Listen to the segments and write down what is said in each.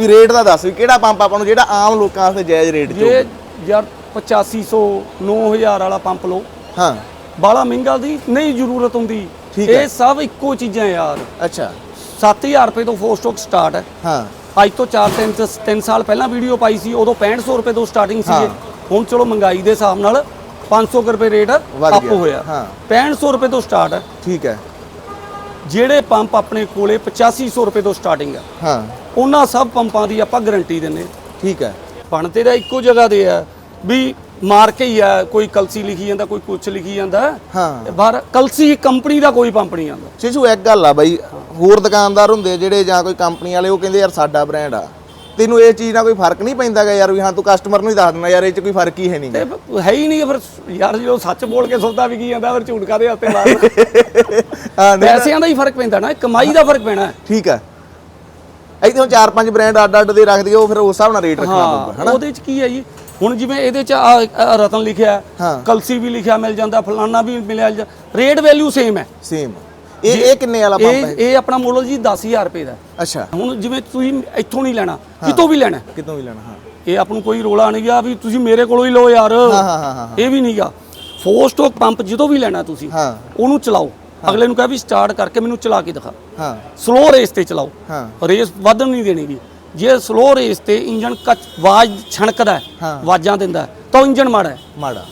ਵੀ rate ਦਾ ਦੱਸ ਵੀ ਕਿਹੜਾ pump ਆਪਾਂ ਨੂੰ ਜਿਹੜਾ ਆਮ ਲੋਕਾਂ ਵਾਸਤੇ ਜਾਇਜ਼ ਰੇਟ 'ਚ ਜੇ ਯਾਰ 8500 9000 ਵਾਲਾ ਪੰਪ ਲਓ। ਹਾਂ। ਬਾਲਾ ਮਹਿੰਗਾ ਦੀ ਨਹੀਂ ਜ਼ਰੂਰਤ ਹੁੰਦੀ। ਠੀਕ ਹੈ। ਇਹ ਸਭ ਇੱਕੋ ਚੀਜ਼ਾਂ ਯਾਰ। ਅੱਛਾ। 7000 ਰੁਪਏ ਤੋਂ ਫੋਰ ਸਟਾਕ ਸਟਾਰਟ ਹੈ। ਹਾਂ। ਅੱਜ ਤੋਂ 4 3 3 ਸਾਲ ਪਹਿਲਾਂ ਵੀਡੀਓ ਪਾਈ ਸੀ ਉਦੋਂ 6500 ਰੁਪਏ ਤੋਂ ਸਟਾਰਟਿੰਗ ਸੀ ਹਾਂ। ਹੁਣ ਚਲੋ ਮਹਿੰਗਾਈ ਦੇ ਹਿਸਾਬ ਨਾਲ 500 ਕੁ ਰੁਪਏ ਰੇਟ ਵੱਧ ਅਪ ਗਿਆ। ਹੋਇਆ। ਹਾਂ। 6500 ਰੁਪਏ ਤੋਂ ਸਟਾਰਟ ਹੈ। ਠੀਕ ਹੈ। ਜਿਹੜੇ ਪੰਪ ਆਪਣੇ ਕੋਲੇ 8500 ਰੁਪਏ ਤੋਂ ਸਟਾਰਟਿੰਗ ਹੈ ਹਾਂ। ਉਹਨਾਂ ਸਭ ਪੰਪਾਂ ਦੀ ਆਪਾਂ ਗਾਰੰਟੀ ਦਿੰਦੇ ਠੀਕ ਹੈ। ਬਣਤੇ ਦਾ ਇੱਕੋ ਜਗ੍ਹਾ ਦੇ ਆ ਵੀ ਮਾਰ ਕੇ ਹੀ ਆ ਕੋਈ ਕਲਸੀ ਲਿਖੀ ਜਾਂਦਾ ਕੋਈ ਕੁਛ ਲਿਖੀ ਜਾਂਦਾ। ਹਾਂ। ਬਾਹਰ ਕਲਸੀ ਕੰਪਨੀ ਦਾ ਕੋਈ ਪੰਪ ਨਹੀਂ ਆਉਂਦਾ। ਸ਼ਿਸ਼ੂ ਇੱਕ ਗੱਲ ਆ ਬਾਈ ਹੋਰ ਦੁਕਾਨਦਾਰ ਹੁੰਦੇ ਜਿਹੜੇ ਜਾਂ ਕੋਈ ਕੰਪਨੀ ਵਾਲੇ ਉਹ ਕਹਿੰਦੇ ਯਾਰ ਸਾਡਾ ਬ੍ਰਾਂਡ ਆ। ਤੈਨੂੰ ਇਹ ਚੀਜ਼ ਨਾਲ ਕੋਈ ਫ਼ਰਕ ਨਹੀਂ ਪੈਂਦਾਗਾ ਯਾਰ ਵੀ ਹਾਂ ਤੂੰ ਕਸਟਮਰ ਨੂੰ ਹੀ ਦੱਸ ਦਿੰਦਾ ਯਾਰ ਇਹ 'ਚ ਕੋਈ ਫ਼ਰਕ ਹੀ ਹੈ ਨਹੀਂ ਤੇ ਹੈ ਹੀ ਨਹੀਂ ਫਿਰ ਯਾਰ ਜਦੋਂ ਸੱਚ ਬੋਲ ਕੇ ਸੌਦਾ ਵੀ ਕੀ ਜਾਂਦਾ ਫਿਰ ਝੂਠ ਕਾਦੇ ਹੱਥੇ ਮਾਰਨਾ? ਹਾਂ ਨਹੀਂ ਪੈਸਿਆਂ ਦਾ ਹੀ ਫ਼ਰਕ ਪੈਂਦਾ ਨਾ ਕਮਾਈ ਦਾ ਫ਼ਰਕ ਪੈਣਾ। ਠੀਕ ਹੈ। ਇੱਥੇ ਹੁਣ ਚਾਰ ਪੰਜ ਬ੍ਰਾਂਡ ਅੱਡ ਅੱਡ ਦੇ ਰੱਖ ਦਈਏ ਉਹ ਫਿਰ ਉਸ ਹਿਸਾਬ ਨਾਲ ਰੇਟ ਰੱਖਣਾ ਪਊਗਾ ਹਾਂ ਹਨਾ? ਉਹਦੇ ਚ ਕੀ ਹੈ ਜੀ? ਹੁਣ ਜਿਵੇਂ ਇਹਦੇ ਚ ਆਹ- ਆਹ ਰਤਨ ਲਿਖਿਆ ਹੈ, ਹਾਂ। ਕਲਸੀ ਵੀ ਲਿਖਿਆ ਮਿਲ ਜਾਂਦਾ ਫਲਾਨਾ ਵੀ ਮਿਲਿਆ ਰੇਟ ਵੈਲਿਊ ਸੇਮ ਹੈ। ਸੇਮ ਇਹ ਇਹ ਕਿੰਨੇ ਵਾਲਾ ਪੰਪ ਹੈ? ਇਹ ਆਪਣਾ ਮੁੱਲ ਜੀ 10000 ਰੁਪਏ ਦਾ। ਅੱਛਾ। ਹੁਣ ਜਿਵੇਂ ਤੁਸੀਂ ਇੱਥੋਂ ਨਹੀਂ ਲੈਣਾ ਕਿਤੋਂ ਵੀ ਲੈਣਾ ਕਿਤੋਂ ਵੀ ਲੈਣਾ ਹਾਂ। ਇਹ ਆਪ ਨੂੰ ਕੋਈ ਰੋਲਾ ਨਹੀਂ ਗਿਆ ਵੀ ਤੁਸੀਂ ਮੇਰੇ ਕੋਲੋਂ ਹੀ ਲਓ ਯਾਰ। ਹਾਂ ਹਾਂ ਹਾਂ ਇਹ ਵੀ ਨਹੀਂਗਾ ਫੋਰ ਸਟੋਕ ਪੰਪ ਜਦੋਂ ਵੀ ਲੈਣਾ ਤੁਸੀਂ ਹਾਂ। ਉਹਨੂੰ ਚਲਾਓ। ਅਗਲੇ ਨੂੰ ਕਹੇ ਵੀ ਸਟਾਰਟ ਕਰਕੇ ਮੈਨੂੰ ਚਲਾ ਕੇ ਦਿਖਾ। ਹਾਂ। ਸਲੋ ਰੇਸ ਤੇ ਚਲਾਓ। ਹਾਂ। ਰੇਸ ਵਧਣ ਨਹੀਂ ਦੇਣੀ ਵੀ ਜੇ ਸਲੋ ਰੇਸ ਤੇ ਇੰਜਨ ਕੱਚ ਆਵਾਜ਼ ਛਣਕਦਾ ਹੈ। ਆਵਾਜ਼ਾਂ ਦਿੰਦਾ ਤਾਂ ਇੰਜਨ ਮਾੜਾ ਹੈ। ਮਾੜਾ।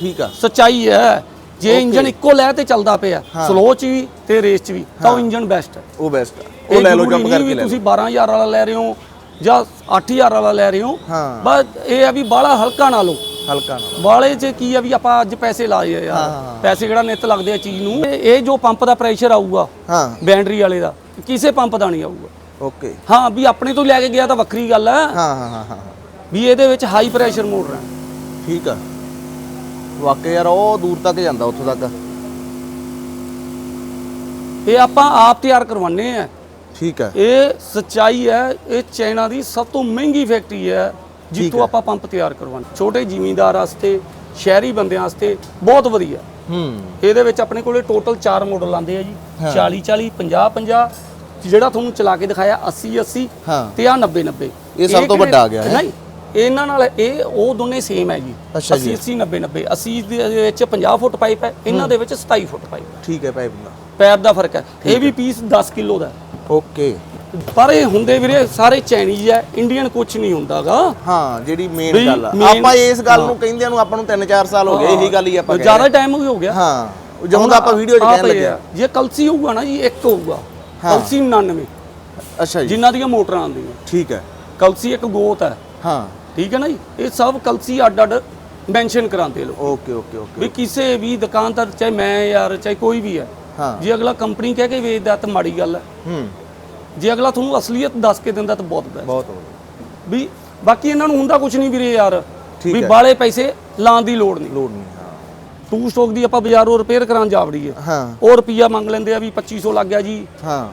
ਠੀਕ ਆ। ਸੱਚਾਈ ਹੈ। ਜੇ ਇੰਜਨ ਇੱਕੋ ਲੈ ਤੇ ਚੱਲਦਾ ਪਿਆ ਹਾਂ। ਸਲੋ ਚ ਵੀ ਤੇ ਰੇਸ ਚ ਵੀ ਤਾਂ ਉਹ ਇੰਜਨ ਬੈਸਟ ਹੈ। ਉਹ ਬੈਸਟ ਆ ਇਹ ਉਹ ਲੈ ਲਓ ਜੰਪ ਕਰਕੇ ਵੀ ਲੈ ਲਓ। ਤੁਸੀਂ 12000 ਵਾਲਾ ਲੈ ਰਹੇ ਹੋ ਜਾਂ 8000 ਵਾਲਾ ਲੈ ਰਹੇ ਹੋ। ਹਾਂ। ਬਸ ਇਹ ਆ ਵੀ ਬਾਹਲਾ ਹਲਕਾ ਨਾ ਲਓ। ਹਲਕਾ ਨਾ ਬਾਲੇ 'ਚ ਕੀ ਆ ਵੀ ਆਪਾਂ ਅੱਜ ਪੈਸੇ ਲਾਏ ਆ ਹਾਂ, ਯਾਰ। ਹਾਂ। ਪੈਸੇ ਕਿਹੜਾ ਨਿੱਤ ਲੱਗਦੇ ਆ ਚੀਜ਼ ਨੂੰ। ਇਹ ਜੋ ਪੰਪ ਦਾ ਪ੍ਰੈਸ਼ਰ ਆਊਗਾ ਹਾਂ। ਬੈਟਰੀ ਵਾਲੇ ਦਾ ਕਿਸੇ ਪੰਪ ਦਾ ਨਹੀਂ ਆਊਗਾ। ਓਕੇ ਹਾਂ ਵੀ ਆਪਣੇ ਤੋਂ ਲੈ ਕੇ ਗਿਆ ਤਾਂ ਵੱਖਰੀ ਗੱਲ ਹੈ। ਹਾਂ ਹਾਂ ਹਾਂ ਹਾਂ ਹਾਂ। ਵੀ ਇਹਦੇ ਵਿੱਚ ਹਾਈ ਪ੍ਰੈਸ਼ਰ ਮੋਟਰ ਹੈ ਠੀਕ ਆ। ਵਾਕਈ ਯਾਰ ਉਹ ਦੂਰ ਤੱਕ ਜਾਂਦਾ ਉੱਥੋਂ ਤੱਕ। ਇਹ ਆਪਾਂ ਆਪ ਤਿਆਰ ਕਰਵਾਉਂਦੇ ਆ। ਠੀਕ ਆ ਇਹ ਸੱਚਾਈ ਹੈ ਇਹ ਚਾਈਨਾ ਦੀ ਸਭ ਤੋਂ ਮਹਿੰਗੀ ਫੈਕਟਰੀ ਹੈ ਜਿੱਥੋਂ ਆਪਾਂ ਪੰਪ ਤਿਆਰ ਕਰਵਾਉਂਦੇ ਛੋਟੇ ਜ਼ਿਮੀਂਦਾਰ ਵਾਸਤੇ ਸ਼ਹਿਰੀ ਬੰਦਿਆਂ ਵਾਸਤੇ ਬਹੁਤ ਵਧੀਆ। ਹੂੰ। ਇਹਦੇ ਵਿੱਚ ਆਪਣੇ ਕੋਲੇ ਟੋਟਲ 4 ਮਾਡਲ ਆਉਂਦੇ ਆ ਜੀ। 40 40 50 50 ਜਿਹੜਾ ਤੁਹਾਨੂੰ ਚਲਾ ਕੇ ਦਿਖਾਇਆ 80 80 ਹਾਂ। ਤੇ ਆ 90 90 ਇਹ ਸਭ ਤੋਂ ਵੱਡਾ ਆ ਗਿਆ ਹੈ? ਨਹੀਂ ਇਹਨਾਂ ਨਾਲ ਇਹ ਉਹ ਦੋਨੇ ਸੇਮ ਹੈ ਜੀ। ਅੱਛਾ ਜੀ। 80 80 90 90 80 ਦੇ ਵਿੱਚ 50 ਫੁੱਟ ਪਾਈਪ ਹੈ ਇਹਨਾਂ ਦੇ ਵਿੱਚ 27 ਫੁੱਟ ਪਾਈਪ ਹੈ। ਠੀਕ ਹੈ ਪਾਈਪ ਦਾ। ਪੈਪ ਦਾ ਫ਼ਰਕ ਹੈ। ਇਹ ਵੀ ਪੀਸ 10 ਕਿਲੋ ਦਾ। ਓਕੇ ਪਰ ਇਹ ਹੁੰਦੇ ਵੀਰੇ ਸਾਰੇ ਚਾਈਨੀਜ਼ ਹੈ ਇੰਡੀਅਨ ਕੁਝ ਨਹੀਂ ਹੁੰਦਾਗਾ। ਹਾਂ ਜਿਹੜੀ ਮੇਨ ਗੱਲ ਆ। ਆਪਾਂ ਇਸ ਗੱਲ ਨੂੰ ਕਹਿੰਦਿਆਂ ਨੂੰ ਆਪਾਂ ਨੂੰ 3-4 ਸਾਲ ਹੋ ਗਏ ਇਹੀ ਗੱਲ ਹੀ ਆਪਾਂ ਜ਼ਿਆਦਾ ਟਾਈਮ ਹੋ ਗਿਆ। ਹਾਂ। ਜਦੋਂ ਦਾ ਆਪਾਂ ਵੀਡੀਓ 'ਚ ਕਹਿਣ ਲੱਗੇ ਆ। ਜੇ ਕਲਸੀ ਹੋਊਗਾ ਨਾ ਜੀ ਇੱਕ ਹੋਊਗਾ। ਕਲਸੀ 99 ਅੱਛਾ ਜੀ। ਜਿਨ੍ਹਾਂ ਦੀਆਂ ਮੋਟਰਾਂ ਆਉਂਦੀਆਂ। ਠੀਕ ਹੈ। ਕਲਸੀ ਇੱਕ ਗੋਤ ਹੈ। ਹਾਂ। ਠੀਕ ਹੈ ਨਾ ਜੀ? ਇਹ ਸਭ ਕਲਸੀ ਅੱਡ ਅੱਡ ਮੈਂਸ਼ਨ ਕਰਾਉਂਦੇ ਲੋਕ। ਓਕੇ ਓਕੇ ਓਕੇ ਵੀ ਕਿਸੇ ਵੀ ਦੁਕਾਨਦਾਰ ਚਾਹੇ ਮੈਂ ਯਾਰ ਚਾਹੇ ਕੋਈ ਵੀ ਹੈ ਹਾਂ। ਜੇ ਅਗਲਾ ਕੰਪਨੀ ਕਹਿ ਕੇ ਵੇਚਦਾ ਤਾਂ ਮਾੜੀ ਗੱਲ ਹੈ। ਹੂੰ। ਜੇ ਅਗਲਾ ਤੁਹਾਨੂੰ ਅਸਲੀਅਤ ਦੱਸ ਕੇ ਦਿੰਦਾ ਤਾਂ ਬਹੁਤ ਬੈਸਟ ਬਹੁਤ ਵੀ ਬਾਕੀ ਇਹਨਾਂ ਨੂੰ ਹੁੰਦਾ ਕੁਝ ਨਹੀਂ ਵੀਰੇ ਯਾਰ। ਠੀਕ ਵੀ ਹੈ। ਬਾਲੇ ਪੈਸੇ ਲਾਉਣ ਦੀ ਲੋੜ ਨਹੀਂ। ਲੋਡ ਨਹੀਂ ਹਾਂ। ਟੂ ਸਟੋਕ ਦੀ ਆਪਾਂ ਬਾਜ਼ਾਰੋਂ ਰਿਪੇਅਰ ਕਰਾਉਣ ਜਾਵੜੀ ਹੈ ਹਾਂ। ਉਹ ਰੁਪਈਆ ਮੰਗ ਲੈਂਦੇ ਆ ਵੀ 2500 ਲੱਗ ਗਿਆ ਜੀ। ਹਾਂ।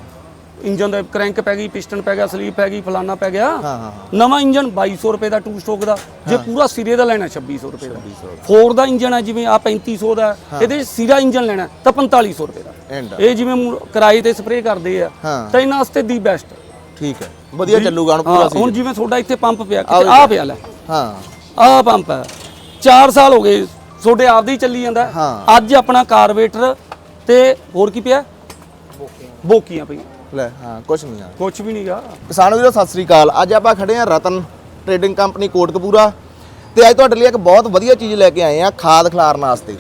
ਇੰਜਨ ਦਾ ਕਰੈਂਕ ਪੈ ਗਈ ਪਿਸਟਨ ਪੈ ਗਿਆ ਸਲੀਪ ਪੈ ਗਈ ਫਲਾਨਾ ਪੈ ਗਿਆ। ਹਾਂ ਹਾਂ ਨਵਾਂ ਇੰਜਨ 2200 ਰੁਪਏ ਦਾ ਟੂ ਸਟੋਕ ਦਾ। ਜੇ ਪੂਰਾ ਸਿਰੇ ਦਾ ਲੈਣਾ 2600 ਰੁਪਏ ਦਾ। ਫੋਰ ਦਾ। ਇੰਜਨ ਹੈ ਜਿਵੇਂ ਆ 3500 ਦਾ ਹੈ, ਇਹਦੇ ਸਿਰਾ ਇੰਜਨ ਲੈਣਾ ਤਾਂ 4500 ਰੁਪਏ ਦਾ। ਐਂਡ ਇਹ ਜਿਵੇਂ ਮੂ- ਕਿਰਾਏ ਤੇ ਸਪਰੇਅ ਕਰਦੇ ਆ ਹਾਂ। ਤਾਂ ਇਹਨਾਂ ਵਾਸਤੇ ਦੀ ਬੈਸਟ ਠੀਕ ਹੈ। ਵਧੀਆ ਚੱਲੂਗਾ ਹੁਣ ਪੂਰਾ ਸੀ ਹੁਣ ਜਿਵੇਂ ਤੁਹਾਡਾ ਇੱਥੇ ਪੰਪ ਪਿਆ ਕਿਤੇ ਆ ਪਿਆ ਲੈ। ਹਾਂ। ਆਹ ਪੰਪ ਹੈ। 4 ਸਾਲ ਹੋ ਗਏ ਤੁਹਾਡੇ ਆਪਦੇ ਹੀ ਚੱਲੀ ਜਾਂਦਾ ਹੈ। ਹਾਂ। ਅੱਜ ਆਪਣਾ ਕਾਰਬੇਟਰ ਤੇ ਹੋਰ ਕੀ ਪਿਆ? ਬੋਕੀਆਂ ਪਈਆਂ। ਲੈ ਹਾਂ ਕੁਝ ਨਹੀਂ ਆ। ਕੁਝ ਵੀ ਨਹੀਂਗਾ ਕਿਸਾਨ ਵੀਰੋ ਸਤਿ ਸ੍ਰੀ ਅਕਾਲ। ਅੱਜ ਆਪਾਂ ਖੜੇ ਆ ਰਤਨ ਟ੍ਰੇਡਿੰਗ ਕੰਪਨੀ ਕੋਟਕਪੂਰਾ ਤੇ ਅੱਜ ਤੁਹਾਡੇ ਲਈ ਇੱਕ ਬਹੁਤ ਵਧੀਆ ਚੀਜ਼ ਲੈ ਕੇ ਆਏ ਆ ਖਾਦ ਖਿਲਾਰਨ ਵਾਸਤੇ।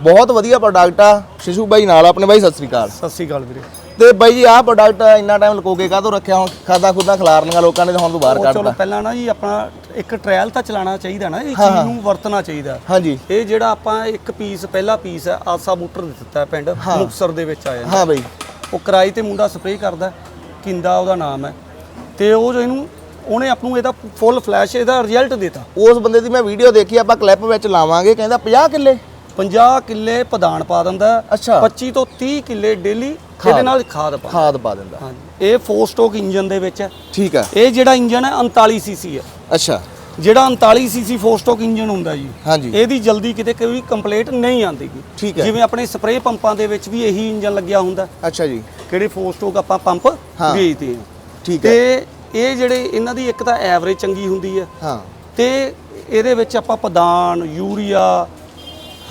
ਬਹੁਤ ਵਧੀਆ ਪ੍ਰੋਡਕਟ ਆ। ਸ਼ਿਸ਼ੂ ਬਾਈ ਨਾਲ ਆਪਣੇ ਬਾਈ ਸਤਿ ਸ੍ਰੀ ਅਕਾਲ। ਸਤਿ ਸ੍ਰੀ ਅਕਾਲ ਵੀਰੇ। ਤੇ ਬਾਈ ਜੀ ਆਹ ਪ੍ਰੋਡਕਟ ਇੰਨਾ ਟਾਈਮ ਲੁਕੋ ਕੇ ਕਾਹਤੋਂ ਰੱਖਿਆ? ਹੁਣ ਖਾਦਾ ਖੁਦਾ ਖਿਲਾਰਨੀਆਂ ਲੋਕਾਂ ਨੇ ਤਾਂ ਹੁਣ ਤੋਂ ਬਾਹਰ ਉਹ ਚਲੋ ਕੱਢਤਾ ਪਹਿਲਾਂ ਨਾ ਜੀ ਆਪਣਾ ਇੱਕ ਟ੍ਰਾਇਲ ਤਾਂ ਚਲਾਉਣਾ ਚਾਹੀਦਾ ਨਾ ਇਹ ਚੀਜ਼ ਨੂੰ ਵਰਤਣਾ ਚਾਹੀਦਾ। ਹਾਂਜੀ। ਇਹ ਜਿਹੜਾ ਆਪਾਂ ਇੱਕ ਪੀਸ ਪਹਿਲਾ ਪੀਸ ਹੈ ਆਸਾ ਬੂਟਰ ਦਿੱਤਾ ਪਿੰਡ ਮੁਕਸਰ ਦੇ ਵਿੱਚ ਆਇਆ ਹਾਂ ਬਾਈ। ਉਹ ਕਿਰਾਏ ਤੇ ਮੁੰਡਾ ਸਪਰੇਅ ਕਰਦਾ ਕਿੰਦਾ ਉਹਦਾ ਨਾਮ ਹੈ। ਤੇ ਉਹ ਜੋ ਇਹਨੂੰ ਉਹਨੇ ਆਪ ਨੂੰ ਇਹਦਾ ਫੁੱਲ ਫਲੈਸ਼ ਇਹਦਾ ਰਿਜ਼ਲਟ ਦਿੱਤਾ। ਉਸ ਬੰਦੇ ਦੀ ਮੈਂ ਵੀਡੀਓ ਦੇਖੀ ਆਪਾਂ ਕਲਿੱਪ ਵਿੱਚ ਲਾਵਾਂਗੇ ਕਹਿੰਦਾ 50 ਕਿੱਲੇ। 50 ਕਿੱਲੇ ਪਦਾਨ ਪਾ ਦਿੰਦਾ ਹੈ। ਅੱਛਾ। 25 ਤੋਂ 30 ਕਿੱਲੇ ਡੇਲੀ ਇਹਦੇ ਨਾਲ ਖਾਦ ਪਾ ਖਾਦ ਪਾ ਦਿੰਦਾ। ਹਾਂਜੀ। ਇਹ 4 ਸਟੋਕ ਇੰਜਨ ਦੇ ਵਿੱਚ ਹੈ। ਠੀਕ ਆ ਇਹ ਜਿਹੜਾ ਇੰਜਨ ਹੈ 39 ਸੀਸੀ ਹੈ। ਅੱਛਾ। ਜਿਹੜਾ 39 ਸੀਸੀ 4 ਸਟੋਕ ਇੰਜਨ ਹੁੰਦਾ ਜੀ ਹਾਂਜੀ। ਇਹਦੀ ਜਲਦੀ ਕਿਤੇ ਕੋਈ ਕੰਪਲੇਂਟ ਨਹੀਂ ਆਉਂਦੀ। ਠੀਕ ਹੈ। ਜਿਵੇਂ ਆਪਣੇ ਸਪਰੇਅ ਪੰਪਾਂ ਦੇ ਵਿੱਚ ਵੀ ਇਹੀ ਇੰਜਨ ਲੱਗਿਆ ਹੁੰਦਾ। ਅੱਛਾ ਜੀ। ਕਿਹੜੇ 4 ਸਟੋਕ ਆਪਾਂ ਪੰਪ। ਵੇਚਦੇ ਹਾਂ। ਠੀਕ ਹੈ। ਤੇ ਇਹ ਜਿਹੜੇ ਇਹਨਾਂ ਦੀ ਇੱਕ ਤਾਂ ਐਵਰੇਜ ਚੰਗੀ ਹੁੰਦੀ ਹੈ। ਹਾਂ। ਤੇ ਇਹਦੇ ਵਿੱਚ ਆਪਾਂ ਪਦਾਨ ਯੂਰੀਆ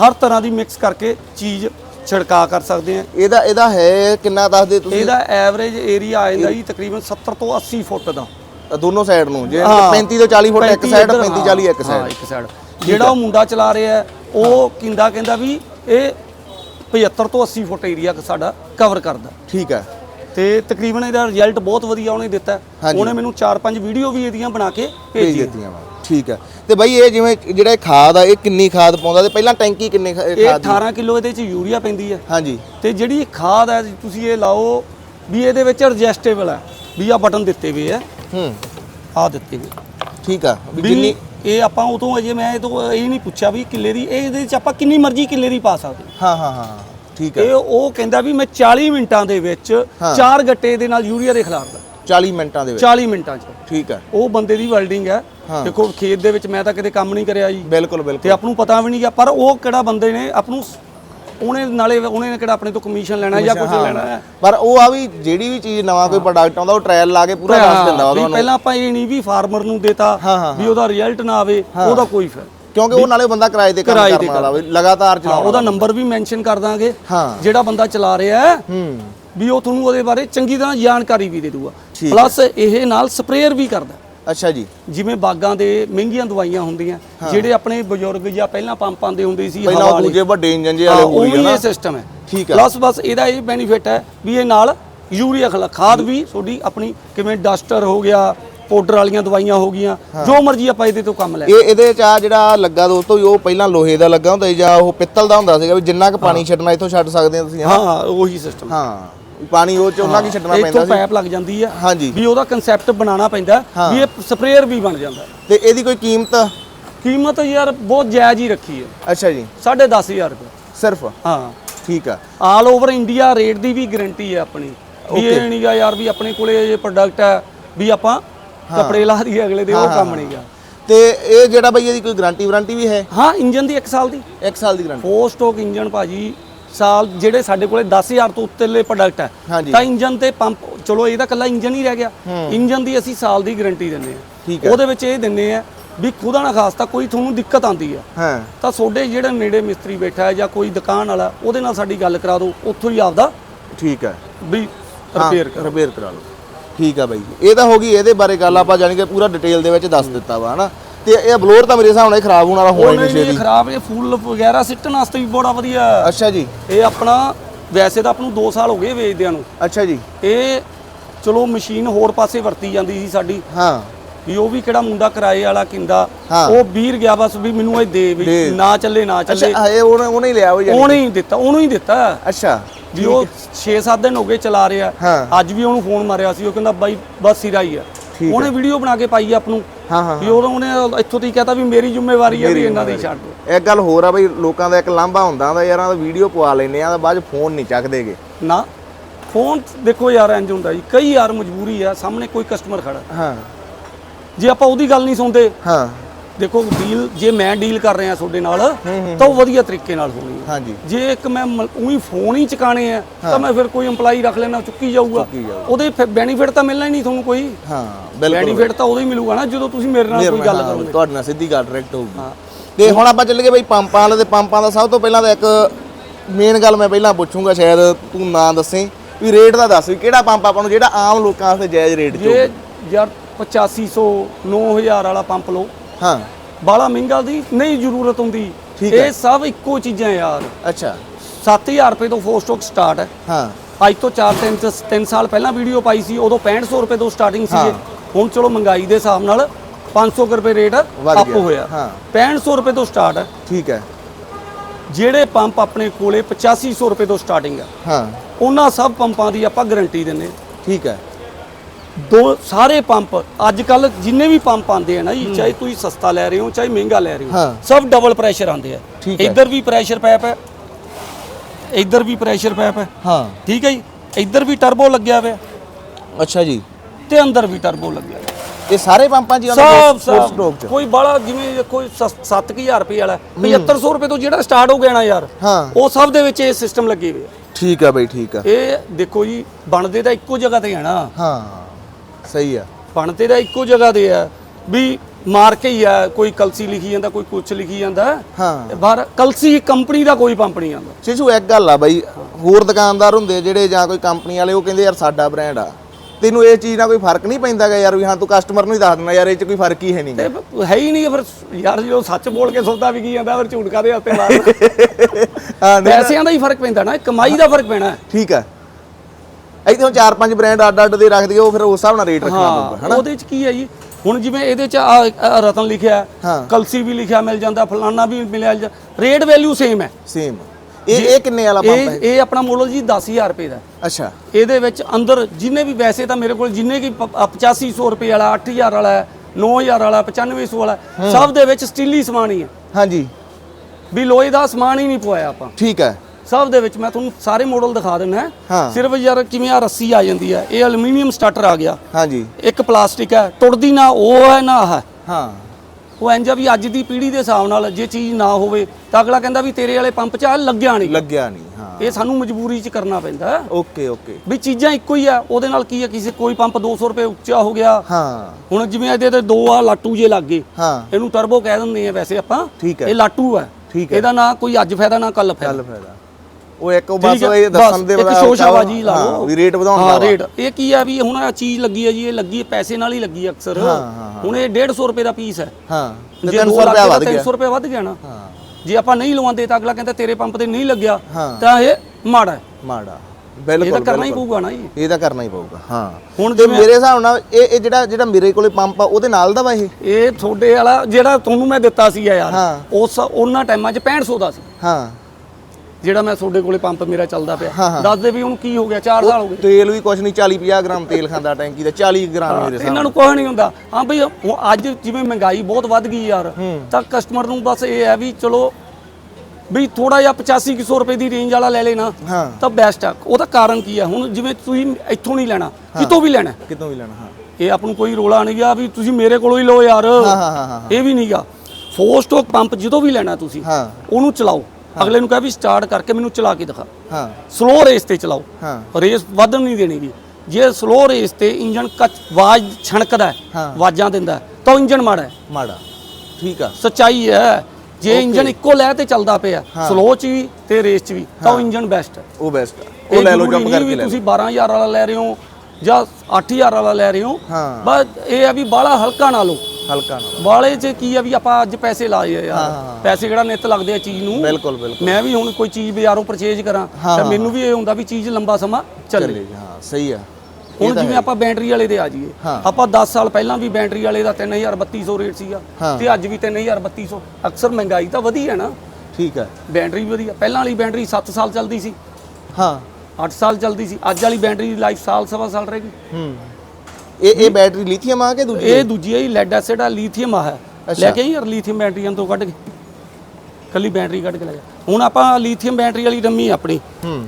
ਹਰ ਤਰ੍ਹਾਂ ਦੀ ਮਿਕਸ ਕਰਕੇ ਚੀਜ਼ ਛਿੜਕਾ ਕਰ ਸਕਦੇ ਹਾਂ। ਇਹਦਾ ਇਹਦਾ ਹੈ ਕਿੰਨਾ ਦੱਸਦੇ ਤੁਸੀਂ? ਇਹਦਾ ਐਵਰੇਜ ਏਰੀਆ ਆ ਜਾਂਦਾ ਜੀ ਤਕਰੀਬਨ 70 ਤੋਂ 80 ਫੁੱਟ ਦਾ। ਦੋਨੋਂ ਸਾਈਡ ਨੂੰ। ਜੇ ਹਾਂ। 35 ਤੋਂ 40 ਫੁੱਟ ਇੱਕ 35 ਸਾਈਡ ਇੱਧਰ, 35 40 ਇੱਕ ਸਾਈਡ ਇੱਕ ਸਾਈਡ ਜਿਹੜਾ ਉਹ ਮੁੰਡਾ ਚਲਾ ਰਿਹਾ ਉਹ ਕਿੰਦਾ ਕਹਿੰਦਾ ਵੀ ਇਹ 75 ਤੋਂ 80 ਫੁੱਟ ਏਰੀਆ ਸਾਡਾ ਕਵਰ ਕਰਦਾ। ਠੀਕ ਹੈ ਤੇ ਤਕਰੀਬਨ ਇਹਦਾ ਰਿਜ਼ਲਟ ਬਹੁਤ ਵਧੀਆ ਉਹਨੇ ਦਿੱਤਾ। ਉਹਨੇ ਮੈਨੂੰ 4-5 ਵੀਡੀਓ ਵੀ ਇਹਦੀਆਂ ਬਣਾ ਕੇ ਭੇਜ ਦਿੱਤੀਆਂ ਵਾ। ਠੀਕ ਹੈ ਤੇ ਬਾਈ ਇਹ ਜਿਵੇਂ ਜਿਹੜਾ ਇਹ ਖਾਦ ਆ ਇਹ ਕਿੰਨੀ ਖਾਦ ਪਾਉਂਦਾ ਤੇ ਪਹਿਲਾਂ ਟੈਂਕੀ ਕਿੰਨੇ ਇਹ ਖਾਦ ਦੀ? 18 ਕਿਲੋ ਇਹਦੇ ਚ ਯੂਰੀਆ ਪੈਂਦੀ ਹੈ ਹਾਂਜੀ। ਤੇ ਜਿਹੜੀ ਖਾਦ ਹੈ ਤੁਸੀਂ ਇਹ ਲਾਓ ਵੀ ਇਹਦੇ ਵਿੱਚ ਐਡਜਸਟੇਬਲ ਹੈ ਵੀ ਆ ਬਟਨ ਦਿੱਤੇ ਹੋਏ ਆ। ਹੂੰ। ਆ ਦਿੱਤੇ ਹੋਏ। ਠੀਕ ਆ ਵੀ ਜਿੰਨੀ ਇਹ ਆਪਾਂ ਉਦੋਂ ਅਜੇ ਮੈਂ ਇਹ ਤੋਂ ਇਹ ਨਹੀਂ ਪੁੱਛਿਆ ਵੀ ਕਿੱਲੇ ਦੀ ਇਹ ਇਹਦੇ ਚ ਆਪਾਂ ਕਿੰਨੀ ਮਰਜ਼ੀ ਕਿੱਲੇ ਦੀ ਪਾ ਸਕਦੇ ਹਾਂ। ਹਾਂ ਹਾਂ ਠੀਕ ਇਹ ਹੈ ਉਹ ਕਹਿੰਦਾ ਵੀ ਮੈਂ 40 ਮਿੰਟਾਂ ਦੇ ਵਿੱਚ। ਚਾਰ ਗੱਟੇ ਦੇ ਨਾਲ ਯੂਰੀਆ ਦੇ ਖਿਲਾਰਦਾ 40 ਮਿੰਟਾਂ ਦੇ ਵਿੱਚ। 40 ਮਿੰਟਾਂ 'ਚ। ਠੀਕ ਹੈ ਉਹ ਬੰਦੇ ਦੀ ਵੈਲਡਿੰਗ ਹੈ। ਦੇਖੋ ਖੇਤ ਦੇ ਵਿੱਚ ਮੈਂ ਤਾਂ ਕਿਤੇ ਕੰਮ ਨਹੀਂ ਕਰਿਆ ਜੀ। ਬਿਲਕੁਲ ਤੇ ਬਿਲਕੁਲ ਆਪ ਨੂੰ ਪਤਾ ਵੀ ਨਹੀਂ ਗਿਆ ਪਰ ਉਹ ਕਿਹੜਾ ਬੰਦੇ ਨੇ ਆਪ ਨੂੰ ਉਹਨੇ ਨਾਲੇ ਉਹਨੇ ਕਿਹੜਾ ਆਪਣੇ ਤੋਂ ਕਮਿਸ਼ਨ ਲੈਣਾ ਜਾਂ ਕੁਝ। ਲੈਣਾ? ਹੈ। ਪਰ ਉਹ ਆ ਵੀ ਜਿਹੜੀ ਵੀ ਚੀਜ਼ ਨਵਾਂ ਕੋਈ ਪ੍ਰੋਡਕਟ ਆਉਂਦਾ ਉਹ ਟ੍ਰਾਇਲ ਲਾ ਕੇ ਪੂਰਾ ਦੱਸ ਦਿੰਦਾ ਵੀ ਉਹਦਾ ਨੂੰ ਪਹਿਲਾਂ ਆਪਾਂ ਇਹ ਨਹੀਂ ਵੀ ਫਾਰਮਰ ਨੂੰ ਦੇਤਾ ਵੀ ਉਹਦਾ ਰਿਜ਼ਲਟ ਨਾ ਆਵੇ ਉਹਦਾ ਕੋਈ ਫਾਇਦਾ ਕਿਉਂਕਿ ਉਹ ਨਾਲੇ ਬੰਦਾ ਕਿਰਾਏ ਤੇ ਕੰਮ ਕਰਨ ਵਾਲਾ ਵੀ ਲਗਾਤਾਰ ਹਾਂ, ਚਲਾਉਣਾ ਉਹਦਾ ਨੰਬਰ ਵੀ ਮੈਂਸ਼ਨ ਕਰ ਦਾਂਗੇ ਜਿਹੜਾ ਬੰਦਾ ਚਲਾ ਰਿਹਾ ਹੈ ਵੀ ਉਹ ਤੁਹਾਨੂੰ ਉਹਦੇ ਬਾਰੇ ਚੰਗੀ ਤਰ੍ਹਾਂ ਜਾਣਕਾਰੀ ਵੀ ਦੇ ਦੂਗਾ ਪਲੱਸ ਇਹ ਨਾਲ ਸਪਰੇਅਰ ਵੀ ਕਰਦਾ। ਅੱਛਾ ਜੀ। ਜਿਵੇਂ ਬਾਗਾਂ ਦੇ ਮਹਿੰਗੀਆਂ ਦਵਾਈਆਂ ਹੁੰਦੀਆਂ ਜਿਹੜੇ ਆਪਣੇ ਬਜ਼ੁਰਗ ਜਾਂ ਪਹਿਲਾਂ ਪੰਪ ਆਉਂਦੇ ਹੁੰਦੇ ਸੀ ਪਹਿਲਾਂ ਦੂਜੇ ਵੱਡੇ ਇੰਜਨ ਜਿਹੇ ਹਾਂ, ਵਾਲੇ ਉਹ ਹੋ ਵੀ ਇਹ ਸਿਸਟਮ ਹੈ। ਠੀਕ ਹੈ। ਪਲੱਸ ਬਸ ਇਹਦਾ ਇਹ ਬੈਨੀਫਿਟ ਹੈ ਵੀ ਇਹ ਨਾਲ ਯੂਰੀਆ ਖਲਾ ਖਾਦ ਵੀ ਤੁਹਾਡੀ ਆਪਣੀ ਕਿਵੇਂ ਡਸਟਰ ਹੋ ਗਿਆ ਪਾਊਡਰ ਵਾਲੀਆਂ ਦਵਾਈਆਂ ਹੋ ਗਈਆਂ ਜੋ ਮਰਜ਼ੀ ਆਪਾਂ ਇਹਦੇ ਤੋਂ ਕੰਮ ਲੈ। ਇਹ ਇਹਦੇ ਚ ਆ ਜਿਹੜਾ ਲੱਗਾ ਦੋਸਤੋ ਉਹ ਪਹਿਲਾਂ ਲੋਹੇ ਦਾ ਲੱਗਾ ਹੁੰਦਾ ਜਾਂ ਉਹ ਪਿੱਤਲ ਦਾ ਹੁੰਦਾ ਸੀਗਾ ਵੀ ਜਿੰਨਾ ਕੁ ਪਾਣੀ ਛੱਡਣਾ ਇੱਥੋਂ ਛੱਡ ਸਕਦੇ ਹੋ ਤੁਸੀਂ ਹਾਂ ਹਾਂ ਉਹੀ ਸਿਸਟਮ ਹਾਂ। ਪਾਣੀ ਉਹ ਚ ਉਹਨਾਂ ਕੀ ਛੱਡਣਾ ਇੱਥੋਂ ਪੈਂਦਾ ਸੀ। ਪਾਈਪ ਲੱਗ ਜਾਂਦੀ ਹੈ ਹਾਂਜੀ। ਵੀ ਉਹਦਾ ਕਨਸੈਪਟ ਬਣਾਉਣਾ ਪੈਂਦਾ। ਵੀ ਇਹ ਸਪਰੇਅਰ ਵੀ ਬਣ ਜਾਂਦਾ। ਤੇ ਇਹਦੀ ਕੋਈ ਕੀਮਤ? ਕੀਮਤ ਯਾਰ ਬਹੁਤ ਜਾਇਜ਼ ਹੀ ਰੱਖੀ ਹੈ ਅੱਛਾ ਜੀ। 10500 ਰੁਪਏ। ਸਿਰਫ? ਹਾਂ। ਠੀਕ ਆ। ਆਲ ਓਵਰ ਇੰਡੀਆ ਰੇਟ ਦੀ ਵੀ ਗਾਰੰਟੀ ਹੈ ਆਪਣੀ। ਵੀ ਇਹ ਨਹੀਂਗਾ ਯਾਰ ਵੀ ਆਪਣੇ ਕੋਲੇ ਇਹ ਪ੍ਰੋਡਕਟ ਹੈ ਵੀ ਆਪਾਂ ਕੱਪੜੇ ਲਾ ਦਈਏ ਅਗਲੇ ਦੇ ਉਹ ਕੰਮ ਨਹੀਂਗਾ ਤੇ ਇਹ ਜਿਹੜਾ ਬਈ ਇਹਦੀ ਕੋਈ ਗਾਰੰਟੀ ਵਾਰੰਟੀ ਵੀ ਹੈ? ਹਾਂ ਇੰਜਨ ਦੀ 1 ਸਾਲ ਦੀ। 1 ਸਾਲ ਦੀ ਗਾਰੰਟੀ ਫੋਰ ਸਟੋਕ ਇੰਜਨ ਭਾਜੀ ਸਾਲ ਜਿਹੜੇ ਸਾਡੇ ਕੋਲੇ 10000 ਤੋਂ ਉੱਤੇਲੇ ਪ੍ਰੋਡਕਟ ਹੈ ਤਾਂ ਇੰਜਨ ਤੇ ਪੰਪ ਚਲੋ ਇਹਦਾ ਕੱਲਾ ਇੰਜਨ ਹੀ ਰਹਿ ਗਿਆ। ਇੰਜਨ ਦੀ ਅਸੀਂ ਸਾਲ ਦੀ ਗਾਰੰਟੀ ਦਿੰਦੇ ਆ ਉਹਦੇ ਵਿੱਚ ਇਹ ਦਿੰਦੇ ਆ ਵੀ ਖੁਦਾ ਨਾ ਖਾਸਤਾ ਕੋਈ ਤੁਹਾਨੂੰ ਦਿੱਕਤ ਆਂਦੀ ਹਾਂ। ਤਾਂ ਤੁਹਾਡੇ ਜਿਹੜੇ ਨੇੜੇ ਮਿਸਤਰੀ ਬੈਠਾ ਹੈ ਜਾਂ ਕੋਈ ਦੁਕਾਨ ਵਾਲਾ ਉਹਦੇ ਨਾਲ ਸਾਡੀ ਗੱਲ ਕਰਾ ਦਿਓ ਉੱਥੋਂ ਹੀ ਆਪਦਾ ਠੀਕ ਹੈ। ਵੀ ਰਿਪੇਅਰ ਰਿਪੇਅਰ ਕਰਾ ਲਓ। ਠੀਕ ਆ ਬਾਈ। ਇਹ ਤਾਂ ਹੋ ਗਈ ਇਹਦੇ ਬਾਰੇ ਗੱਲ ਆਪਾਂ ਜਾਣੀ ਕਿ ਪੂਰਾ ਡਿਟੇਲ ਦੇ ਵਿੱਚ ਦੱਸ ਦਿੱਤਾ ਵਾ ਹਨਾ? ਤੇ ਇਹ ਬਲੋਰ ਤਾਂ ਮੇਰੇ ਹਿਸਾਬ ਨਾਲ ਇਹ ਖਰਾਬ ਹੋਣ ਵਾਲਾ ਹੋਣਾ ਹੀ ਨਹੀਂ ਛੇਤੀ। ਖਰਾਬ ਇਹ ਫੁੱਲ ਵਗੈਰਾ ਸਿੱਟਣ ਵਾਸਤੇ ਵੀ ਬੜਾ ਵਧੀਆ। ਅੱਛਾ ਜੀ। ਇਹ ਆਪਣਾ ਵੈਸੇ ਤਾਂ ਆਪ ਨੂੰ 2 ਸਾਲ ਹੋ ਗਏ ਵੇਚਦਿਆਂ ਨੂੰ। ਅੱਛਾ ਜੀ। ਇਹ ਚਲੋ ਮਸ਼ੀਨ ਹੋਰ ਪਾਸੇ ਵਰਤੀ ਜਾਂਦੀ ਸੀ ਸਾਡੀ। ਹਾਂ। ਵੀ ਉਹ ਵੀ ਕਿਹੜਾ ਮੁੰਡਾ ਕਿਰਾਏ ਵਾਲਾ ਕਿੰਦਾ। ਉਹ ਵੀਰ ਗਿਆ ਬਸ ਵੀ ਮੈਨੂੰ ਇਹ ਦੇ ਵੀ। ਨਾ ਚੱਲੇ ਨਾ ਚੱਲੇ। ਅੱਛਾ ਇਹ ਉਹਨੇ ਉਹਨੇ ਹੀ ਲਿਆ ਉਹ ਜਾਨੀ ਉਹਨੇ ਹੀ ਦਿੱਤਾ ਉਹਨੂੰ ਹੀ ਦਿੱਤਾ। ਅੱਛਾ। ਵੀ ਉਹ 6-7 ਦਿਨ ਹੋ ਗਏ ਚਲਾ ਰਿਹਾ। ਅੱਜ ਵੀ ਉਹਨੂੰ ਫੋਨ ਮਾਰਿਆ ਸੀ ਉਹ ਕਹਿੰਦਾ ਬਾਈ ਬਸ ਸਿਰਾ ਹੀ ਆ। ਠੀਕ ਉਹਨੇ ਵੀਡੀਓ ਬਣਾ ਕੇ ਪਾਈ ਆਪ ਨੂੰ। ਹਾਂ ਹਾਂ ਵੀ ਉਹਨੇ ਇੱਥੋਂ ਤੱਕ ਕਹਤਾ ਵੀ ਮੇਰੀ ਜ਼ਿੰਮੇਵਾਰੀ ਹੈ ਵੀ ਇਹਨਾਂ ਦੀ ਛੱਡ ਇੱਕ ਗੱਲ ਹੋਰ ਆ ਬਈ ਲੋਕਾਂ ਦਾ ਇੱਕ ਲਾਂਭਾ ਹੁੰਦਾ ਹੁੰਦਾ ਯਾਰਾਂ ਦਾ ਵੀਡੀਓ ਪਵਾ ਲੈਨੇ ਆ ਤਾਂ ਬਾਅਦ ਫੋਨ ਨਹੀਂ ਚੱਕਦੇਗੇ। ਨਾ ਫੋਨ ਦੇਖੋ ਯਾਰ ਇੰਜ ਹੁੰਦਾ ਜੀ ਕਈ ਯਾਰ ਮਜਬੂਰੀ ਆ ਸਾਹਮਣੇ ਕੋਈ ਕਸਟਮਰ ਖੜਾ। ਹਾਂ। ਜੇ ਆਪਾਂ ਉਹਦੀ ਗੱਲ ਨਹੀਂ ਸੁਣਦੇ ਹਾਂ। ਦੇਖੋ ਡੀਲ ਜੇ ਮੈਂ ਡੀਲ ਕਰ ਰਿਹਾ ਤੁਹਾਡੇ ਨਾਲ ਤਾਂ ਉਹ ਵਧੀਆ ਤਰੀਕੇ ਨਾਲ ਹੋਣੀ ਹੈ। ਹਾਂਜੀ। ਜੇ ਇੱਕ ਮੈਂ ਉਹੀ ਫੋਨ ਹੀ ਚਕਾਣੇ ਆ ਤਾਂ ਮੈਂ ਫਿਰ ਕੋਈ EMPLOYE ਰੱਖ ਲੈਣਾ ਚੁੱਕੀ ਜਾਊਗਾ। ਉਹਦੇ ਬੈਨੀਫਿਟ ਤਾਂ ਮਿਲਣਾ ਹੀ ਨਹੀਂ ਤੁਹਾਨੂੰ ਕੋਈ। ਹਾਂ ਬਿਲਕੁਲ ਬੈਨੀਫਿਟ ਤਾਂ ਉਦੋਂ ਹੀ ਮਿਲੂਗਾ ਨਾ ਜਦੋਂ ਤੁਸੀਂ ਮੇਰੇ ਨਾਲ ਕੋਈ ਗੱਲ ਕਰੋਗੇ। ਤੁਹਾਡੇ ਨਾਲ ਸਿੱਧੀ ਗੱਲ ਡਾਇਰੈਕਟ ਹੋਊਗੀ। ਤੇ ਹੁਣ ਆਪਾਂ ਚੱਲ ਗਏ ਬਈ ਪੰਪਾਂ ਵਾਲੇ ਤੇ ਪੰਪਾਂ ਦਾ ਸਭ ਤੋਂ ਪਹਿਲਾਂ ਤਾਂ ਇੱਕ ਮੇਨ ਗੱਲ ਮੈਂ ਪਹਿਲਾਂ ਪੁੱਛੂੰਗਾ ਸ਼ਾਇਦ ਤੂੰ ਨਾਂ ਦੱਸੇ ਵੀ ਰੇਟ ਦਾ ਦੱਸ ਵੀ ਕਿਹੜਾ ਪੰਪ ਆਪਾਂ ਨੂੰ ਜਿਹੜਾ ਆਮ ਲੋਕਾਂ ਵਾਸਤੇ ਜਾਇਜ਼ ਰੇਟ 'ਚ ਜੇ ਯਾਰ 8500 9000 ਵਾਲਾ ਪੰਪ ਲਓ। ਹਾਂ। ਬਾਲਾ ਮਹਿੰਗਾ ਦੀ ਨਹੀਂ ਜ਼ਰੂਰਤ ਹੁੰਦੀ। ਠੀਕ ਹੈ। ਇਹ ਸਭ ਇੱਕੋ ਚੀਜ਼ਾਂ ਯਾਰ। ਅੱਛਾ। 7000 ਰੁਪਏ ਤੋਂ ਫੋਰ ਸਟਾਕ ਸਟਾਰਟ ਹੈ। ਹਾਂ। ਅੱਜ ਤੋਂ 4 3 3 ਸਾਲ ਪਹਿਲਾਂ ਵੀਡੀਓ ਪਾਈ ਸੀ ਉਦੋਂ 6500 ਰੁਪਏ ਤੋਂ ਸਟਾਰਟਿੰਗ ਸੀਗੇ ਹੁਣ ਚਲੋ ਮਹਿੰਗਾਈ ਦੇ ਹਿਸਾਬ ਨਾਲ 500 ਕੁ ਰੁਪਏ ਰੇਟ ਵੱਧ ਅਪ ਗਿਆ। ਹੋਇਆ। ਹਾਂ। 6500 ਰੁਪਏ ਤੋਂ ਸਟਾਰਟ ਹੈ। ਠੀਕ ਹੈ। ਜਿਹੜੇ ਪੰਪ ਆਪਣੇ ਕੋਲੇ 8500 ਰੁਪਏ ਤੋਂ ਸਟਾਰਟਿੰਗ ਹੈ। ਹਾਂ। ਉਹਨਾਂ ਸਭ ਪੰਪਾਂ ਦੀ ਆਪਾਂ ਗਾਰੰਟੀ ਦਿੰਨੇ ਠੀਕ ਹੈ। ਦੋ ਸਾਰੇ ਪੰਪ ਅੱਜ ਕੱਲ ਜਿੰਨੇ ਵੀ ਪੰਪ ਆਉਂਦੇ ਆ ਨਾ ਜੀ ਚਾਹੇ ਤੁਸੀਂ ਸਸਤਾ ਲੈ ਰਹੇ ਹੋ ਚਾਹੇ ਮਹਿੰਗਾ ਲੈ ਰਹੇ ਹੋ ਹਾਂ। ਸਭ ਡਬਲ ਪ੍ਰੈਸ਼ਰ ਆਉਂਦੇ ਆ। ਹੈ। ਇੱਧਰ ਵੀ ਪ੍ਰੈਸ਼ਰ ਪੈਪ ਹੈ ਇੱਧਰ ਵੀ ਪ੍ਰੈਸ਼ਰ ਪੈਪ ਹੈ। ਹਾਂ। ਠੀਕ ਹੈ ਜੀ? ਇੱਧਰ ਵੀ ਟਰਬੋ ਲੱਗਿਆ ਹੋਇਆ। ਅੱਛਾ ਜੀ। ਤੇ ਅੰਦਰ ਵੀ ਟਰਬੋ ਲੱਗਿਆ ਇਹ ਸਾਰੇ ਪੰਪਾਂ ਹੀ ਸਭ ਸਟ੍ਰੋਕ 'ਚ? ਕੋਈ ਬਾਲਾ ਜਿਵੇਂ ਕੋਈ 7000 ਰੁਪਏ ਵਾਲਾ 7500 ਰੁਪਏ ਤੋਂ ਜਿਹੜਾ ਸਟਾਰਟ ਹੋ ਗਿਆ ਨਾ ਯਾਰ ਹਾਂ। ਉਹ ਸਭ ਦੇ ਵਿੱਚ ਇਹ ਸਿਸਟਮ ਲੱਗੇ ਹੋਏ ਠੀਕ ਆ ਬਈ ਠੀਕ ਆ। ਇਹ ਦੇਖੋ ਜੀ ਬਣਦੇ ਤਾਂ ਇੱਕੋ ਜਗ੍ਹਾ ਤੇ ਆ ਨਾ। ਹਾਂ। ਸਹੀ ਆ। ਬਣਤੇ ਦਾ ਇੱਕੋ ਜਗ੍ਹਾ ਦੇ ਆ ਵੀ ਮਾਰ ਕੇ ਹੀ ਆ ਕੋਈ ਕਲਸੀ ਲਿਖੀ ਜਾਂਦਾ ਕੋਈ ਕੁਛ ਲਿਖੀ ਜਾਂਦਾ। ਹਾਂ। ਬਾਹਰ ਕਲਸੀ ਕੰਪਨੀ ਦਾ ਕੋਈ ਪੰਪ ਨਹੀਂ ਆਉਂਦਾ। ਸ਼ਿਸ਼ੂ ਇੱਕ ਗੱਲ ਆ ਬਾਈ ਹੋਰ ਦੁਕਾਨਦਾਰ ਹੁੰਦੇ ਜਿਹੜੇ ਜਾਂ ਕੋਈ ਕੰਪਨੀ ਵਾਲੇ ਉਹ ਕਹਿੰਦੇ ਯਾਰ ਸਾਡਾ ਬ੍ਰਾਂਡ ਆ। ਤੈਨੂੰ ਇਹ ਚੀਜ਼ ਨਾਲ ਕੋਈ ਫ਼ਰਕ ਨਹੀਂ ਪੈਂਦਾਗਾ ਯਾਰ ਵੀ ਹਾਂ ਤੂੰ ਕਸਟਮਰ ਨੂੰ ਹੀ ਦੱਸ ਦਿੰਦਾ ਯਾਰ ਇਹ 'ਚ ਕੋਈ ਫ਼ਰਕ ਹੀ ਹੈ ਨਹੀਂ ਤੇ ਹੈ ਹੀ ਨਹੀਂ ਫਿਰ ਯਾਰ ਜਦੋਂ ਸੱਚ ਬੋਲ ਕੇ ਸੌਦਾ ਵਿਕੀ ਜਾਂਦਾ ਫਿਰ ਝੂਠ ਕਾਦੇ ਹੱਥੇ ਮਾਰਨਾ? ਹਾਂ ਪੈਸਿਆਂ ਦਾ ਹੀ ਫ਼ਰਕ ਪੈਂਦਾ ਨਾ ਕਮਾਈ ਦਾ ਫ਼ਰਕ ਪੈਣਾ। ਠੀਕ ਆ। ਇੱਥੇ ਹੁਣ ਚਾਰ ਪੰਜ ਬ੍ਰਾਂਡ ਅੱਡ ਅੱਡ ਦੇ ਰੱਖ ਦਈਏ ਉਹ ਫਿਰ ਉਸ ਹਿਸਾਬ ਨਾਲ ਰੇਟ ਰੱਖਣਾ ਪਊਗਾ ਹਾਂ ਉਹਦੇ ਚ ਕੀ ਹੈ ਜੀ? ਹੁਣ ਜਿਵੇਂ ਇਹਦੇ ਚ ਰਤਨ ਲਿਖਿਆ। ਕਲਸੀ ਵੀ ਲਿਖਿਆ ਮਿਲ ਜਾਂਦਾ ਫਲਾਨਾ ਵੀ ਮਿਲਿਆ ਰੇਟ ਵੈਲਿਊ ਸੇਮ ਹੈ। ਸੇਮ ਇਹ ਇਹ ਕਿੰਨੇ ਵਾਲਾ ਪੰਪ ਹੈ? ਇਹ ਆਪਣਾ ਮੁੱਲ ਜੀ 10000 ਰੁਪਏ ਦਾ ਅੱਛਾ। ਇਹਦੇ ਵਿੱਚ ਅੰਦਰ ਜਿੰਨੇ ਵੀ ਵੈਸੇ ਤਾਂ ਮੇਰੇ ਕੋਲ ਜਿੰਨੇ ਕੀ 8500 ਰੁਪਏ ਵਾਲਾ 8000 ਵਾਲਾ ਹੈ 9000 ਵਾਲਾ 9500 ਵਾਲਾ ਸਭ ਦੇ ਵਿੱਚ ਸਟੀਲੀ ਸਮਾਨ ਹੀ ਹੈ। ਹਾਂਜੀ। ਵੀ ਲੋਹੇ ਦਾ ਸਮਾਨ ਹੀ ਨਹੀਂ ਪਵਾਇਆ ਆਪਾਂ। ਠੀਕ ਹੈ। ਸਭ ਦੇ ਵਿੱਚ ਮੈਂ ਤੁਹਾਨੂੰ ਸਾਰੇ ਮਾਡਲ ਦਿਖਾ ਦਿੰਦਾ ਹਾਂ। ਸਿਰਫ ਯਾਰ ਕਿਵੇਂ ਆ ਰੱਸੀ ਆ ਜਾਂਦੀ ਹੈ। ਇਹ ਐਲੂਮੀਨੀਅਮ ਸਟਾਰਟਰ ਆ ਗਿਆ। ਹਾਂਜੀ। ਇੱਕ ਪਲਾਸਟਿਕ ਹੈ। ਟੁੱਟਦੀ ਨਾ ਉਹ ਹੈ ਨਾ ਆਹ ਹੈ। ਹਾਂ। ਉਹ ਇੰਜ ਆ ਵੀ ਅੱਜ ਦੀ ਪੀੜ੍ਹੀ ਦੇ ਹਿਸਾਬ ਨਾਲ ਜੇ ਚੀਜ਼ ਨਾ ਹੋਵੇ ਤਾਂ ਅਗਲਾ ਕਹਿੰਦਾ ਵੀ ਤੇਰੇ ਵਾਲੇ ਪੰਪ 'ਚ ਆ ਲੱਗਿਆ ਨਹੀਂ। ਲੱਗਿਆ ਨਹੀਂ ਹਾਂ। ਇਹ ਸਾਨੂੰ ਮਜਬੂਰੀ 'ਚ ਕਰਨਾ ਪੈਂਦਾ। Okay okay. ਵੀ ਚੀਜ਼ਾਂ ਇੱਕੋ ਹੀ ਆ। ਉਹਦੇ ਨਾਲ ਕੀ ਆ? ਕਿਸੇ ਕੋਈ ਪੰਪ 200 ਰੁਪਏ ਉੱਚਾ ਹੋ ਗਿਆ। ਹਾਂ। ਹੁਣ ਜਿਵੇਂ ਇਹਦੇ ਤੇ ਦੋ ਆ ਲਾਟੂ ਜੇ ਲੱਗ ਗਏ। ਹਾਂ। ਇਹਨੂੰ ਟਰਬੋ ਕਹਿ ਦਿੰਦੇ ਆ ਵੈਸੇ ਆਪਾਂ। ਠੀਕ ਹੈ। ਇਹ ਲਾਟੂ ਹੈ। ਠੀਕ ਹੈ। ਇਹਦਾ ਨਾ ਕੋਈ ਅੱਜ ਫਾਇਦਾ ਨਾ ਕੱਲ ਫਾਇਦਾ। ਚੱਲ ਫਾਇਦਾ। ਉਹ ਇੱਕ ਉਹ ਬਸ ਇਹ ਦੱਸਣ ਦੇ ਇੱਕ ਬਦਲੇ ਸ਼ੋਸ਼ਾਬਾਜੀ ਲਾ ਲਓ। ਵੀ ਰੇਟ ਵਧਾਉਣ ਦਾ ਰੇਟ। ਇਹ ਕੀ ਆ ਵੀ ਹੁਣ ਆ ਚੀਜ਼ ਲੱਗੀ ਹੈ ਜੀ ਇਹ ਲੱਗੀ ਪੈਸੇ ਨਾਲ ਹੀ ਲੱਗੀ ਅਕਸਰ। ਹੁਣ ਇਹ 150 ਰੁਪਏ ਦਾ ਪੀਸ ਹੈ। ਹਾਂ ਤੇ ਜੇ 300 200 ਰੁਪਏ ਵੱਧ ਗਿਆ। 300 ਰੁਪਏ ਵੱਧ ਗਿਆ ਨਾ ਹਾਂ। ਜੇ ਆਪਾਂ ਨਹੀਂ ਲਵਾਉਂਦੇ ਤਾਂ ਅਗਲਾ ਕਹਿੰਦਾ ਤੇਰੇ ਪੰਪ ਤੇ ਨਹੀਂ ਲੱਗਿਆ। ਤਾਂ ਇਹ ਮਾੜਾ ਹੈ। ਮਾੜਾ। ਇਹ ਬਿਲਕੁਲ ਤਾਂ ਕਰਨਾ ਹੀ। ਪਊਗਾ ਨਾ ਜੀ। ਇਹ ਤਾਂ ਕਰਨਾ ਹੀ ਪਊਗਾ ਹਾਂ। ਹੁਣ ਤੇ ਮੇਰੇ ਹਿਸਾਬ ਨਾਲ ਇਹ ਇਹ ਜਿਹੜਾ ਜਿਹੜਾ ਮੇਰੇ ਕੋਲੇ ਪੰਪ ਆ ਉਹਦੇ ਨਾਲ ਦਾ ਵਾ ਇਹ? ਇਹ ਤੁਹਾਡੇ ਵਾਲਾ ਜਿਹੜਾ ਤੁਹਾਨੂੰ ਮੈਂ ਦਿੱਤਾ ਸੀ ਯਾਰ। ਉਸ ਉਹਨਾਂ ਟਾਈਮਾਂ 'ਚ 6500 ਦਾ ਸੀ। ਹਾਂ। ਜਿਹੜਾ ਮੈਂ ਤੁਹਾਡੇ ਕੋਲੇ ਪੰਪ ਮੇਰਾ ਚੱਲਦਾ ਪਿਆ। ਦੱਸ ਦੇ ਵੀ ਹੁਣ ਕੀ ਹੋ ਗਿਆ? 4 ਸਾਲ ਹੋ ਗਏ। ਤੇਲ ਵੀ ਕੁਛ ਨਹੀਂ 40 50 ਗ੍ਰਾਮ ਤੇਲ ਖਾਂਦਾ ਟੈਂਕੀ ਦਾ 40 ਗ੍ਰਾਮ ਮੇਰੇ ਹਿਸਾਬ ਇਹਨਾਂ ਨੂੰ ਕੁਝ ਨਹੀਂ ਹੁੰਦਾ। ਹਾਂ ਭਈ ਹੁਣ ਅੱਜ ਜਿਵੇਂ ਮਹਿੰਗਾਈ ਬਹੁਤ ਵੱਧ ਗਈ ਯਾਰ ਤਾਂ ਕਸਟਮਰ ਨੂੰ ਬਸ ਇਹ ਹੈ ਵੀ ਚਲੋ ਵੀ ਥੋੜਾ ਜਿਹਾ 85 ਕੁ ਸੌ ਰੁਪਏ ਦੀ ਰੇਂਜ ਵਾਲਾ ਲੈ ਲੈਣਾ ਤਾਂ ਬੈਸਟ ਆ। ਉਹਦਾ ਕਾਰਨ ਕੀ ਆ? ਹੁਣ ਜਿਵੇਂ ਤੁਸੀਂ ਇੱਥੋਂ ਨਹੀਂ ਲੈਣਾ ਕਿਤੋਂ ਵੀ ਲੈਣਾ? ਕਿਤੋਂ ਵੀ ਲੈਣਾ ਹਾਂ। ਇਹ ਆਪ ਨੂੰ ਕੋਈ ਰੋਲਾ ਨਹੀਂ ਗਿਆ ਵੀ ਤੁਸੀਂ ਮੇਰੇ ਕੋਲੋਂ ਹੀ ਲਓ ਯਾਰ। ਹਾਂ ਹਾਂ ਹਾਂ ਹਾਂ ਇਹ ਵੀ ਨਹੀਂਗਾ ਫੋਰ ਸਟੋਕ ਪੰਪ ਜਦੋਂ ਵੀ ਲੈਣਾ ਤੁਸੀਂ ਉਹਨੂੰ ਚਲਾਓ। ਅਗਲੇ ਨੂੰ ਕਹੇ ਵੀ ਸਟਾਰਟ ਕਰਕੇ ਮੈਨੂੰ ਚਲਾ ਕੇ ਦਿਖਾ। ਹਾਂ। ਸਲੋ ਰੇਸ ਤੇ ਚਲਾਓ। ਹਾਂ। ਰੇਸ ਵਧਣ ਨਹੀਂ ਦੇਣੀਗੀ। ਜੇ ਸਲੋ ਰੇਸ ਤੇ ਇੰਜਨ ਕੱਚ ਆਵਾਜ਼ ਛਣਕਦਾ ਹੈ, ਹਾਂ। ਆਵਾਜ਼ਾਂ ਦਿੰਦਾ ਹੈ, ਤਾਂ ਇੰਜਨ ਮਾੜਾ ਹੈ। ਮਾੜਾ। ਠੀਕ ਆ। ਸੱਚਾਈ ਹੈ। ਜੇ ਇੰਜਨ ਇੱਕੋ ਲੈ ਤੇ ਚੱਲਦਾ ਪਿਆ ਸਲੋ ਚ ਵੀ ਤੇ ਰੇਸ ਚ ਵੀ ਤਾਂ ਉਹ ਇੰਜਨ ਬੈਸਟ ਹੈ। ਉਹ ਬੈਸਟ ਆ। ਉਹ ਲੈ ਲਓ ਜੰਪ ਕਰਕੇ ਲੈ ਤੁਸੀਂ 12000 ਵਾਲਾ ਲੈ ਰਹੇ ਹੋ ਜਾਂ 8000 ਵਾਲਾ ਲੈ ਰਹੇ ਹੋ ਹਾਂ। ਬਸ ਇਹ ਆ ਵੀ ਬਾਹਲਾ ਹਲਕਾ ਨਾ ਲਓ। ਹਲਕਾ ਨਾ ਬਾਲੇ ਚ ਕੀ ਆ ਵੀ ਆਪਾਂ ਅੱਜ ਪੈਸੇ ਲਾਏ ਆ ਹਾਂ, ਯਾਰ। ਹਾਂ। ਪੈਸੇ ਕਿਹੜਾ ਨਿੱਤ ਲੱਗਦੇ ਆ ਚੀਜ਼ ਨੂੰ। ਬਿਲਕੁਲ ਬਿਲਕੁਲ। ਮੈਂ ਵੀ ਹੁਣ ਕੋਈ ਚੀਜ਼ ਬਾਜ਼ਾਰੋਂ ਪਰਚੇਜ ਕਰਾਂ ਹਾਂ, ਤਾਂ ਹਾਂ। ਮੈਨੂੰ ਵੀ ਇਹ ਹੁੰਦਾ ਵੀ ਚੀਜ਼ ਲੰਬਾ ਸਮਾਂ ਚੱਲੇ। ਹਾਂ ਸਹੀ ਆ। ਹੁਣ ਜਿਵੇਂ ਆਪਾਂ ਬੈਟਰੀ ਵਾਲੇ ਦੇ ਆ ਜਾਈਏ। ਹਾਂ। ਆਪਾਂ 10 ਸਾਲ ਪਹਿਲਾਂ ਵੀ ਬੈਟਰੀ ਵਾਲੇ ਦਾ 3300 ਰੇਟ ਸੀਗਾ ਹਾਂ। ਤੇ ਅੱਜ ਵੀ 3300 ਅਕਸਰ ਮਹਿੰਗਾਈ ਤਾਂ ਵਧੀ ਹੈ ਨਾ। ਠੀਕ ਆ। ਬੈਟਰੀ ਵੀ ਵਧੀਆ। ਪਹਿਲਾਂ ਵਾਲੀ ਬੈਟਰੀ 7 ਸਾਲ ਚੱਲਦੀ ਸੀ। ਹਾਂ। 8 ਸਾਲ ਚੱਲਦੀ ਸੀ। ਅੱਜ ਵਾਲੀ ਬੈਟਰੀ ਦੀ ਲਾਈਫ ਸਾਲ ਸਵਾ ਸਾਲ ਰਹੇਗੀ ਹੂੰ। ਇਹ ਇਹ ਬੈਟਰੀ ਲਿਥੀਅਮ ਆ ਕਿ ਦੂਜੀ ਇਹ ਦੂਜੀ ਹੈ ਲੈਡ ਐਸਿਡ ਆ ਲੀਥੀਅਮ ਆ ਹੈ। ਲੈ ਕੇ ਆਈ ਯਾਰ ਲੀਥੀਅਮ ਬੈਟਰੀਆਂ ਤੋਂ ਕੱਢ ਕੇ? ਕੱਲੀ ਬੈਟਰੀ ਕੱਢ ਕੇ ਲੈ ਜਾ। ਹੁਣ ਆਪਾਂ ਲੀਥੀਅਮ ਬੈਟਰੀ ਵਾਲੀ ਰੰਮੀ ਆਪਣੀ। ਹੂੰ।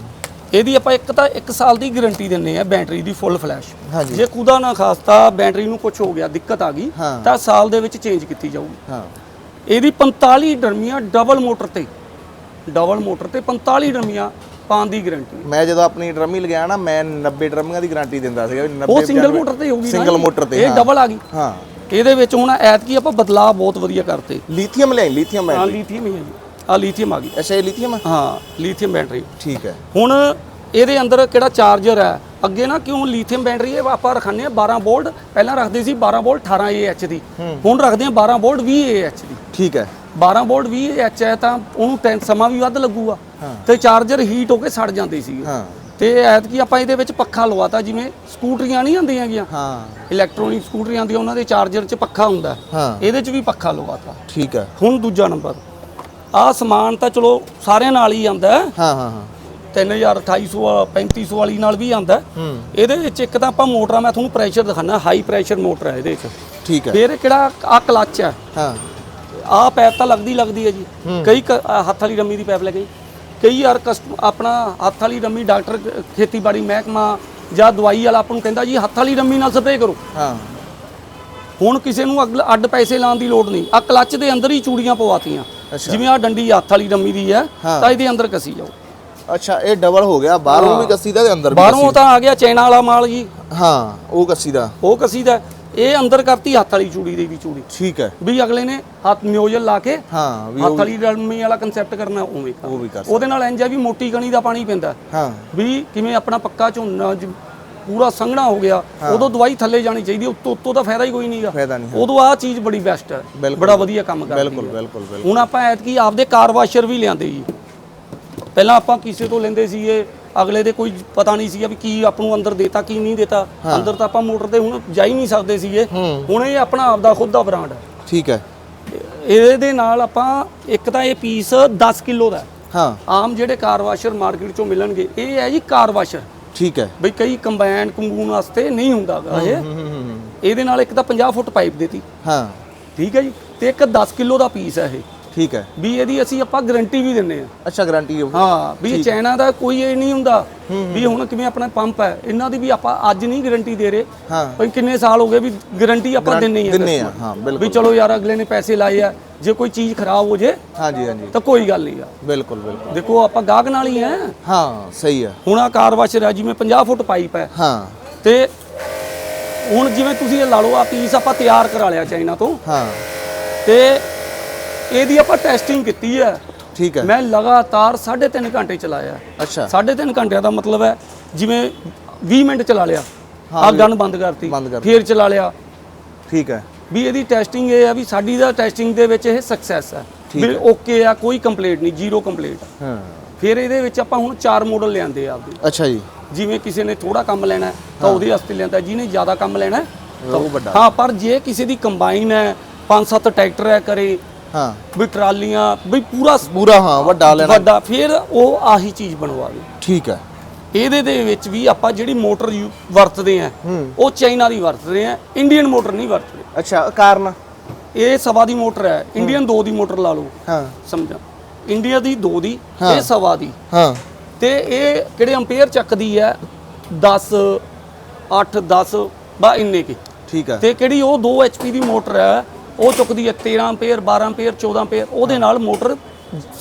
ਇਹਦੀ ਆਪਾਂ ਇੱਕ ਤਾਂ 1 ਸਾਲ ਦੀ ਗਾਰੰਟੀ ਦਿੰਨੇ ਆ ਬੈਟਰੀ ਦੀ ਫੁੱਲ ਫਲੈਸ਼। ਜੇ ਖੁਦਾ ਨਾ ਖਾਸਤਾ ਬੈਟਰੀ ਨੂੰ ਕੁਝ ਹੋ ਗਿਆ ਦਿੱਕਤ ਆ ਗਈ। ਤਾਂ ਸਾਲ ਦੇ ਵਿੱਚ ਚੇਂਜ ਕੀਤੀ ਜਾਊਗੀ। ਹਾਂ। ਇਹਦੀ 45 ਡਰਮੀਆਂ ਡਬਲ ਮੋਟਰ ਤੇ। ਡਬਲ ਮੋਟਰ ਤੇ 45 ਡਰਮੀਆਂ ਪਾਉਣ ਦੀ ਗਾਰੰਟੀ ਮੈਂ ਜਦੋਂ ਆਪਣੀ ਡਰਮੀ ਲਗਾਇਆ ਨਾ ਮੈਂ 90 ਡਰਮੀਆਂ ਦੀ ਗਾਰੰਟੀ ਦਿੰਦਾ ਸੀਗਾ ਵੀ 90 ਉਹ ਸਿੰਗਲ ਮੋਟਰ ਤੇ ਹੋਊਗੀ ਨਾ ਸਿੰਗਲ ਜੀ। ਮੋਟਰ ਤੇ ਇਹ ਹਾਂ। ਡਬਲ ਆ ਗਈ। ਹਾਂ। ਇਹਦੇ ਵਿੱਚ ਹੁਣ ਐਤਕੀ ਆਪਾਂ ਬਦਲਾਅ ਬਹੁਤ ਵਧੀਆ ਕਰਤੇ। ਲਿਥੀਅਮ ਲੈ ਲਿਥੀਅਮ ਹਾਂ ਬੈਟਰੀ ਲੀਥੀਅਮ ਹੀ ਹੈ ਜੀ। ਆ ਲੀਥੀਅਮ ਆ ਗਈ। ਅੱਛਾ ਇਹ ਲਿਥੀਅਮ ਆ? ਹਾਂ ਲੀਥੀਅਮ ਬੈਟਰੀ ਠੀਕ ਹੈ। ਹੁਣ ਇਹਦੇ ਅੰਦਰ ਕਿਹੜਾ ਚਾਰਜਰ ਹੈ? ਅੱਗੇ ਨਾ ਕਿਉਂ ਲੀਥੀਅਮ ਬੈਟਰੀ ਹੈ ਆਪਾਂ ਰਖਾਨੇ ਆ 12 ਵੋਲਟ ਪਹਿਲਾਂ ਰੱਖਦੇ ਸੀ 12 ਵੋਲਟ 18 AH ਦੀ। ਹੁਣ ਰੱਖਦੇ ਆ 12 ਵੋਲਟ 20 AH ਦੀ। ਠੀਕ ਹੈ। 12 ਵੋਲਟ 20 AH ਹੈ ਤਾਂ ਉਹਨੂੰ ਟੈਂ ਸਮਾਂ ਵੀ ਵੱਧ ਲੱਗੂਗਾ। ਤੇ ਚਾਰਜਰ ਹੀਟ ਹੋ ਕੇ ਸੜ ਜਾਂਦੇ ਸੀਗੇ। ਹਾਂ। ਤੇ ਐਤਕੀ ਆਪਾਂ ਇਹਦੇ ਵਿੱਚ ਪੱਖਾ ਲਵਾਤਾ ਜਿਵੇਂ ਸਕੂਟਰੀਆਂ ਨਹੀਂ ਆਉਂਦੀਆਂ ਗੀਆਂ ਹਾਂ। ਇਲੈਕਟ੍ਰੋਨਿਕ ਸਕੂਟਰੀਆਂ ਆਉਂਦੀਆਂ ਉਹਨਾਂ ਦੇ ਚਾਰਜਰ 'ਚ ਪੱਖਾ ਹੁੰਦਾ। ਹਾਂ। ਇਹਦੇ 'ਚ ਵੀ ਪੱਖਾ ਲਵਾਤਾ। ਠੀਕ ਹੈ। ਹੁਣ ਦੂਜਾ ਨੰਬਰ ਆਹ ਸਮਾਨ ਤਾਂ ਚਲੋ ਸਾਰਿਆਂ ਨਾਲ ਹੀ ਆਉਂਦਾ ਹੈ। ਹਾਂ ਹਾਂ ਹਾਂ। 3000 2800 3500 ਵਾਲੀ ਨਾਲ ਵੀ ਆਂਦਾ ਹੂੰ। ਇਹਦੇ ਵਿੱਚ ਇੱਕ ਤਾਂ ਆਪਾਂ ਮੋਟਰਾਂ ਮੈਂ ਤੁਹਾਨੂੰ ਪ੍ਰੈਸ਼ਰ ਦਿਖਾਣਾ ਹਾਈ ਪ੍ਰੈਸ਼ਰ ਮੋਟਰ ਹੈ ਇਹਦੇ ਵਿੱਚ। ਠੀਕ ਹੈ। ਫਿਰ ਕਿਹੜਾ ਆ ਕਲੱਚ ਹੈ। ਹਾਂ। ਆ ਪੈਪ ਤਾਂ ਲੱਗਦੀ ਲੱਗਦੀ ਹੈ ਜੀ। ਕਈ ਕ- ਹੱਥ ਵਾਲੀ ਰੰਮੀ ਦੀ ਪੈਪ ਲੱਗੀ ਕਈ ਯਾਰ ਕਸਟ ਆਪਣਾ ਹੱਥ ਵਾਲੀ ਰੰਮੀ ਡਾਕਟਰ ਖੇਤੀਬਾੜੀ ਮਹਿਕਮਾ ਜਾਂ ਦਵਾਈ ਵਾਲਾ ਆਪਾਂ ਨੂੰ ਕਹਿੰਦਾ ਜੀ ਹੱਥ ਵਾਲੀ ਰੰਮੀ ਨਾਲ ਸਪਰੇਅ ਕਰੋ। ਹਾਂ। ਹੁਣ ਕਿਸੇ ਨੂੰ ਅਗਲ- ਅੱਡ ਪੈਸੇ ਲਾਉਣ ਦੀ ਲੋੜ ਨਹੀਂ। ਆ ਕਲੱਚ ਦੇ ਅੰਦਰ ਹੀ ਚੂੜੀਆਂ ਪਵਾਤੀਆਂ। ਅੱਛਾ। ਜਿਵੇਂ ਆ ਡੰਡੀ ਹੱਥ ਵਾਲੀ ਰੰਮੀ ਦੀ ਹੈ ਹਾਂ। ਤਾਂ ਇਹਦੇ ਅੰਦਰ ਕਸੀ ਜਾਓ। ਅੱਛਾ ਇਹ ਡਬਲ ਹੋ ਗਿਆ। ਬਾਹਰੋਂ ਵੀ ਕੱਸੀ ਦਾ ਤੇ ਅੰਦਰ ਵੀ ਬਾਹਰੋਂ ਤਾਂ ਆ ਗਿਆ ਚੈਨਾ ਵਾਲਾ ਮਾਲ ਜੀ। ਹਾਂ ਉਹ ਕੱਸੀ ਦਾ। ਉਹ ਕਸੀ ਦਾ। ਹੈ ਇਹ ਅੰਦਰ ਕਰਤੀ ਹੱਥ ਵਾਲੀ ਚੂੜੀ ਦੀ ਵੀ ਚੂੜੀ। ਠੀਕ ਹੈ। ਵੀ ਅਗਲੇ ਨੇ ਹੱਥ ਮਿਊਜ਼ਲ ਲਾ ਕੇ ਹਾਂ ਵੀ ਹੱਥ ਵਾਲੀ ਰਲਮੀ ਵਾਲਾ ਕਨਸੈਪਟ ਕਰਨਾ ਉਵੇਂ ਕਰ। ਉਹ ਵੀ ਕਰ ਉਹਦੇ ਨਾਲ ਇੰਜ ਆ ਵੀ ਮੋਟੀ ਕਣੀ ਦਾ ਪਾਣੀ ਪੈਂਦਾ। ਹਾਂ। ਵੀ ਕਿਵੇਂ ਆਪਣਾ ਪੱਕਾ ਝੋਨਾ ਪੂਰਾ ਸੰਘਣਾ ਹੋ ਗਿਆ ਉਦੋਂ ਦਵਾਈ ਥੱਲੇ ਜਾਣੀ ਚਾਹੀਦੀ ਉੱਤੋਂ ਉੱਤੋਂ ਤਾਂ ਫਾਇਦਾ ਹੀ ਕੋਈ ਨਹੀਂਗਾ। ਫਾਇਦਾ ਨਹੀਂ ਉਦੋਂ ਆਹ ਚੀਜ਼ ਬੜੀ ਬੈਸਟ ਹੈ। ਬੜਾ ਵਧੀਆ ਕੰਮ ਕਰਦੀ ਬਿਲਕੁਲ ਹੈ। ਬਿਲਕੁਲ ਬਿਲਕੁਲ। ਹੁਣ ਆਪਾਂ ਐਤਕੀ ਆਪਦੇ ਕਾਰ ਵਾਸ਼ਰ ਵੀ ਲਿਆਂਦੇ ਜੀ। ਪਹਿਲਾਂ ਆਪਾਂ ਕਿਸੇ ਤੋਂ ਲੈਂਦੇ ਸੀਗੇ ਅਗਲੇ ਦੇ ਕੋਈ ਪਤਾ ਨਹੀਂ ਸੀਗਾ ਵੀ ਕੀ ਆਪ ਨੂੰ ਅੰਦਰ ਦੇਤਾ ਕੀ ਨਹੀਂ ਦੇਤਾ। ਅੰਦਰ ਤਾਂ ਆਪਾਂ ਮੋਟਰ ਤੇ ਹੁਣ ਜਾ ਹੀ ਨਹੀਂ ਸਕਦੇ ਸੀਗੇ। ਹੁਣ ਇਹ ਆਪਣਾ ਆਪਦਾ ਖੁਦ ਦਾ ਬ੍ਰਾਂਡ ਹੈ। ਠੀਕ ਹੈ। ਇਹਦੇ ਨਾਲ ਆਪਾਂ ਇੱਕ ਤਾਂ ਇਹ ਪੀਸ 10 ਕਿਲੋ ਦਾ ਹੈ। ਆਮ ਜਿਹੜੇ ਕਾਰ ਵਾਸ਼ਰ ਮਾਰਕੀਟ ਚੋਂ ਮਿਲਣਗੇ ਇਹ ਹੈ ਜੀ ਕਾਰ ਵਾਸ਼ਰ ਠੀਕ ਹੈ। ਬਈ ਕਈ ਕੰਬਾਈਨ ਕੰਗੂਨ ਵਾਸਤੇ ਨਹੀਂ ਹੁੰਦਾਗਾ ਇਹ। ਇਹਦੇ ਨਾਲ ਇੱਕ ਤਾਂ 50 ਫੁੱਟ ਪਾਈਪ ਦੇਤੀ। ਹਾਂ। ਠੀਕ ਹੈ ਜੀ। ਤੇ ਇੱਕ 10 ਕਿਲੋ ਦਾ ਪੀਸ ਹੈ ਇਹ। ਠੀਕ ਹੈ। ਵੀ ਇਹਦੀ ਅਸੀਂ ਆਪਾਂ ਗਾਰੰਟੀ ਵੀ ਦਿੰਨੇ ਆ ਅੱਛਾ ਗਾਰੰਟੀ ਹਾਂ ਵੀ ਚਾਈਨਾ ਦਾ ਕੋਈ ਇਹ ਨਹੀਂ ਹੁੰਦਾ ਵੀ ਹੁਣ ਕਿਵੇਂ ਆਪਣਾ ਪੰਪ ਹੈ ਇਹਨਾਂ ਦੀ ਵੀ ਆਪਾਂ ਅੱਜ ਨਹੀਂ ਗਾਰੰਟੀ ਦੇ ਰਹੇ। ਹਾਂ। ਭਈ ਕਿੰਨੇ ਸਾਲ ਹੋ ਗਏ ਵੀ ਗਾਰੰਟੀ ਆਪਾਂ ਦਿੰਨੇ ਆ ਦਿੰਨੇ ਆ ਹਾਂ ਵੀ ਬਿਲਕੁਲ। ਚਲੋ ਯਾਰ ਅਗਲੇ ਨੇ ਪੈਸੇ ਲਾਏ ਆ ਜੇ ਕੋਈ ਚੀਜ਼ ਖਰਾਬ ਹੋ ਜੇ ਹਾਂਜੀ ਹਾਂਜੀ। ਤਾਂ ਕੋਈ ਗੱਲ ਨਹੀਂ ਆ। ਬਿਲਕੁਲ ਬਿਲਕੁਲ। ਦੇਖੋ ਆਪਾਂ ਗਾਹਕ ਨਾਲ ਹੀ ਆ। ਹਾਂ ਸਹੀ ਹੈ ਹੁਣ ਆ ਕਾਰ ਵਾਸ਼ਰ ਹੈ ਜਿਵੇਂ 50 ਫੁੱਟ ਪਾਈਪ ਹੈ। ਹਾਂ। ਤੇ ਹੁਣ ਜਿਵੇਂ ਤੁਸੀਂ ਇਹ ਲਾ ਲਓ ਆ ਪੀਸ ਆਪਾਂ ਤਿਆਰ ਕਰਾ ਲਿਆ ਚਾਈਨਾ ਤੋਂ। ਹਾਂ। ਤੇ ਇਹਦੀ ਆਪਾਂ ਟੈਸਟਿੰਗ ਕੀਤੀ ਹੈ। ਠੀਕ ਹੈ। ਮੈਂ ਲਗਾਤਾਰ 3.5 ਘੰਟੇ ਚਲਾਇਆ। ਅੱਛਾ। 3.5 ਘੰਟਿਆਂ ਦਾ ਮਤਲਬ ਹੈ ਜਿਵੇਂ 20 ਮਿੰਟ ਚਲਾ ਲਿਆ। ਆ ਗਨ ਬੰਦ ਕਰਤੀ। ਫੇਰ ਚਲਾ ਲਿਆ। ਠੀਕ ਹੈ। ਵੀ ਇਹਦੀ ਟੈਸਟਿੰਗ ਇਹ ਹੈ ਵੀ ਸਾਡੀ ਦਾ ਟੈਸਟਿੰਗ ਦੇ ਵਿੱਚ ਇਹ ਸਕਸੈਸ ਹੈ। ਵੀ ਓਕੇ ਆ ਕੋਈ ਕੰਪਲੇਂਟ ਨਹੀਂ ਜ਼ੀਰੋ ਕੰਪਲੇਂਟ ਹਾਂ। ਫਿਰ ਇਹਦੇ ਵਿੱਚ ਆਪਾਂ ਹੁਣ ਚਾਰ ਮਾਡਲ ਲਿਆਂਦੇ ਆ ਆਪਦੇ। ਅੱਛਾ ਜੀ। ਜਿਵੇਂ ਕਿਸੇ ਨੇ ਥੋੜਾ ਕੰਮ ਲੈਣਾ ਤਾਂ ਉਹਦੇ ਵਾਸਤੇ ਲਿਆਂਦਾ ਜਿਹਨੇ ਜ਼ਿਆਦਾ ਕੰਮ ਲੈਣਾ ਹੈ, ਉਹ ਵੱਡਾ। ਹਾਂ ਪਰ ਜੇ ਕਿਸੇ ਦੀ ਕੰਬਾਈਨ ਹੈ ਪੰਜ ਸੱਤ ਟਰੈਕਟਰ ਹੈ ਕਰੇ ਹਾਂ। ਵੀ ਟਰਾਲੀਆਂ ਵੀ ਪੂਰਾ ਪੂਰਾ ਹਾਂ ਵੱਡਾ ਲੈਣਾ। ਵੱਡਾ ਫਿਰ ਉਹ ਆਹੀ ਚੀਜ਼ ਬਣਵਾਵੇ ਠੀਕ ਹੈ। ਇਹਦੇ ਦੇ ਵਿੱਚ ਵੀ ਆਪਾਂ ਜਿਹੜੀ ਮੋਟਰ ਵਰਤਦੇ ਆ ਉਹ ਚਾਈਨਾ ਦੀ ਵਰਤਦੇ ਆ ਇੰਡੀਅਨ ਮੋਟਰ ਨਹੀਂ ਵਰਤਦੇ। ਅੱਛਾ ਕਾਰਨ? ਇਹ ਸਵਾ ਦੀ ਮੋਟਰ ਹੈ ਇੰਡੀਅਨ 2 ਦੀ ਮੋਟਰ ਲਾ ਲਓ। ਹਾਂ। ਸਮਝਾ। ਇੰਡੀਆ ਦੀ 2 ਦੀ ਇਹ ਸਵਾ ਦੀ। ਹਾਂ। ਤੇ ਇਹ ਕਿਹੜੇ ਅੰਪੀਅਰ ਚੱਕਦੀ ਹੈ 10 8 10 ਬਾ ਇੰਨੇ ਕੀ। ਠੀਕ ਹੈ। ਤੇ ਕਿਹੜੀ ਉਹ 2 ਐਚਪੀ ਦੀ ਮੋਟਰ ਹੈ ਉਹ ਚੁੱਕਦੀ ਹੈ 13 ਅੰਪੀਅਰ 12 ਅੰਪੀਅਰ 14 ਅੰਪੀਅਰ ਉਹਦੇ ਨਾਲ ਮੋਟਰ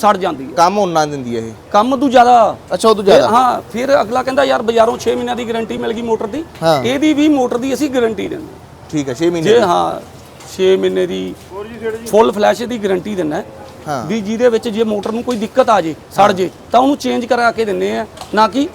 ਸੜ ਜਾਂਦੀ ਹੈ। ਕੰਮ ਉਹਨਾਂ ਦਿੰਦੀ ਹੈ ਇਹ? ਕੰਮ ਤੋਂ ਜ਼ਿਆਦਾ। ਅੱਛਾ ਉਹ ਤੋਂ ਜ਼ਿਆਦਾ? ਹਾਂ ਫਿਰ ਅਗਲਾ ਕਹਿੰਦਾ ਯਾਰ ਬਾਜ਼ਾਰੋਂ 6 ਮਹੀਨਿਆਂ ਦੀ ਗਾਰੰਟੀ ਮਿਲ ਗਈ ਮੋਟਰ ਦੀ। ਇਹਦੀ ਵੀ ਮੋਟਰ ਦੀ ਅਸੀਂ ਗਾਰੰਟੀ ਦਿੰਦੇ। ਠੀਕ ਹੈ 6 ਮਹੀਨੇ ਜੇ ਹਾਂ 6 ਮਹੀਨੇ ਦੀ ਫੁੱਲ ਫਲੈਸ਼ ਦੀ ਗਾਰੰਟੀ ਦਿੰਨਾ ਹੈ। ਵੀ ਜਿਹਦੇ ਵਿੱਚ ਜੇ ਮੋਟਰ ਨੂੰ ਕੋਈ ਦਿੱਕਤ ਆ ਜੇ ਸੜ ਜੇ ਤਾਂ ਉਹਨੂੰ ਚੇਂਜ ਕਰਾ ਕੇ ਦਿੰਨੇ ਆ ਨਾ ਕਿ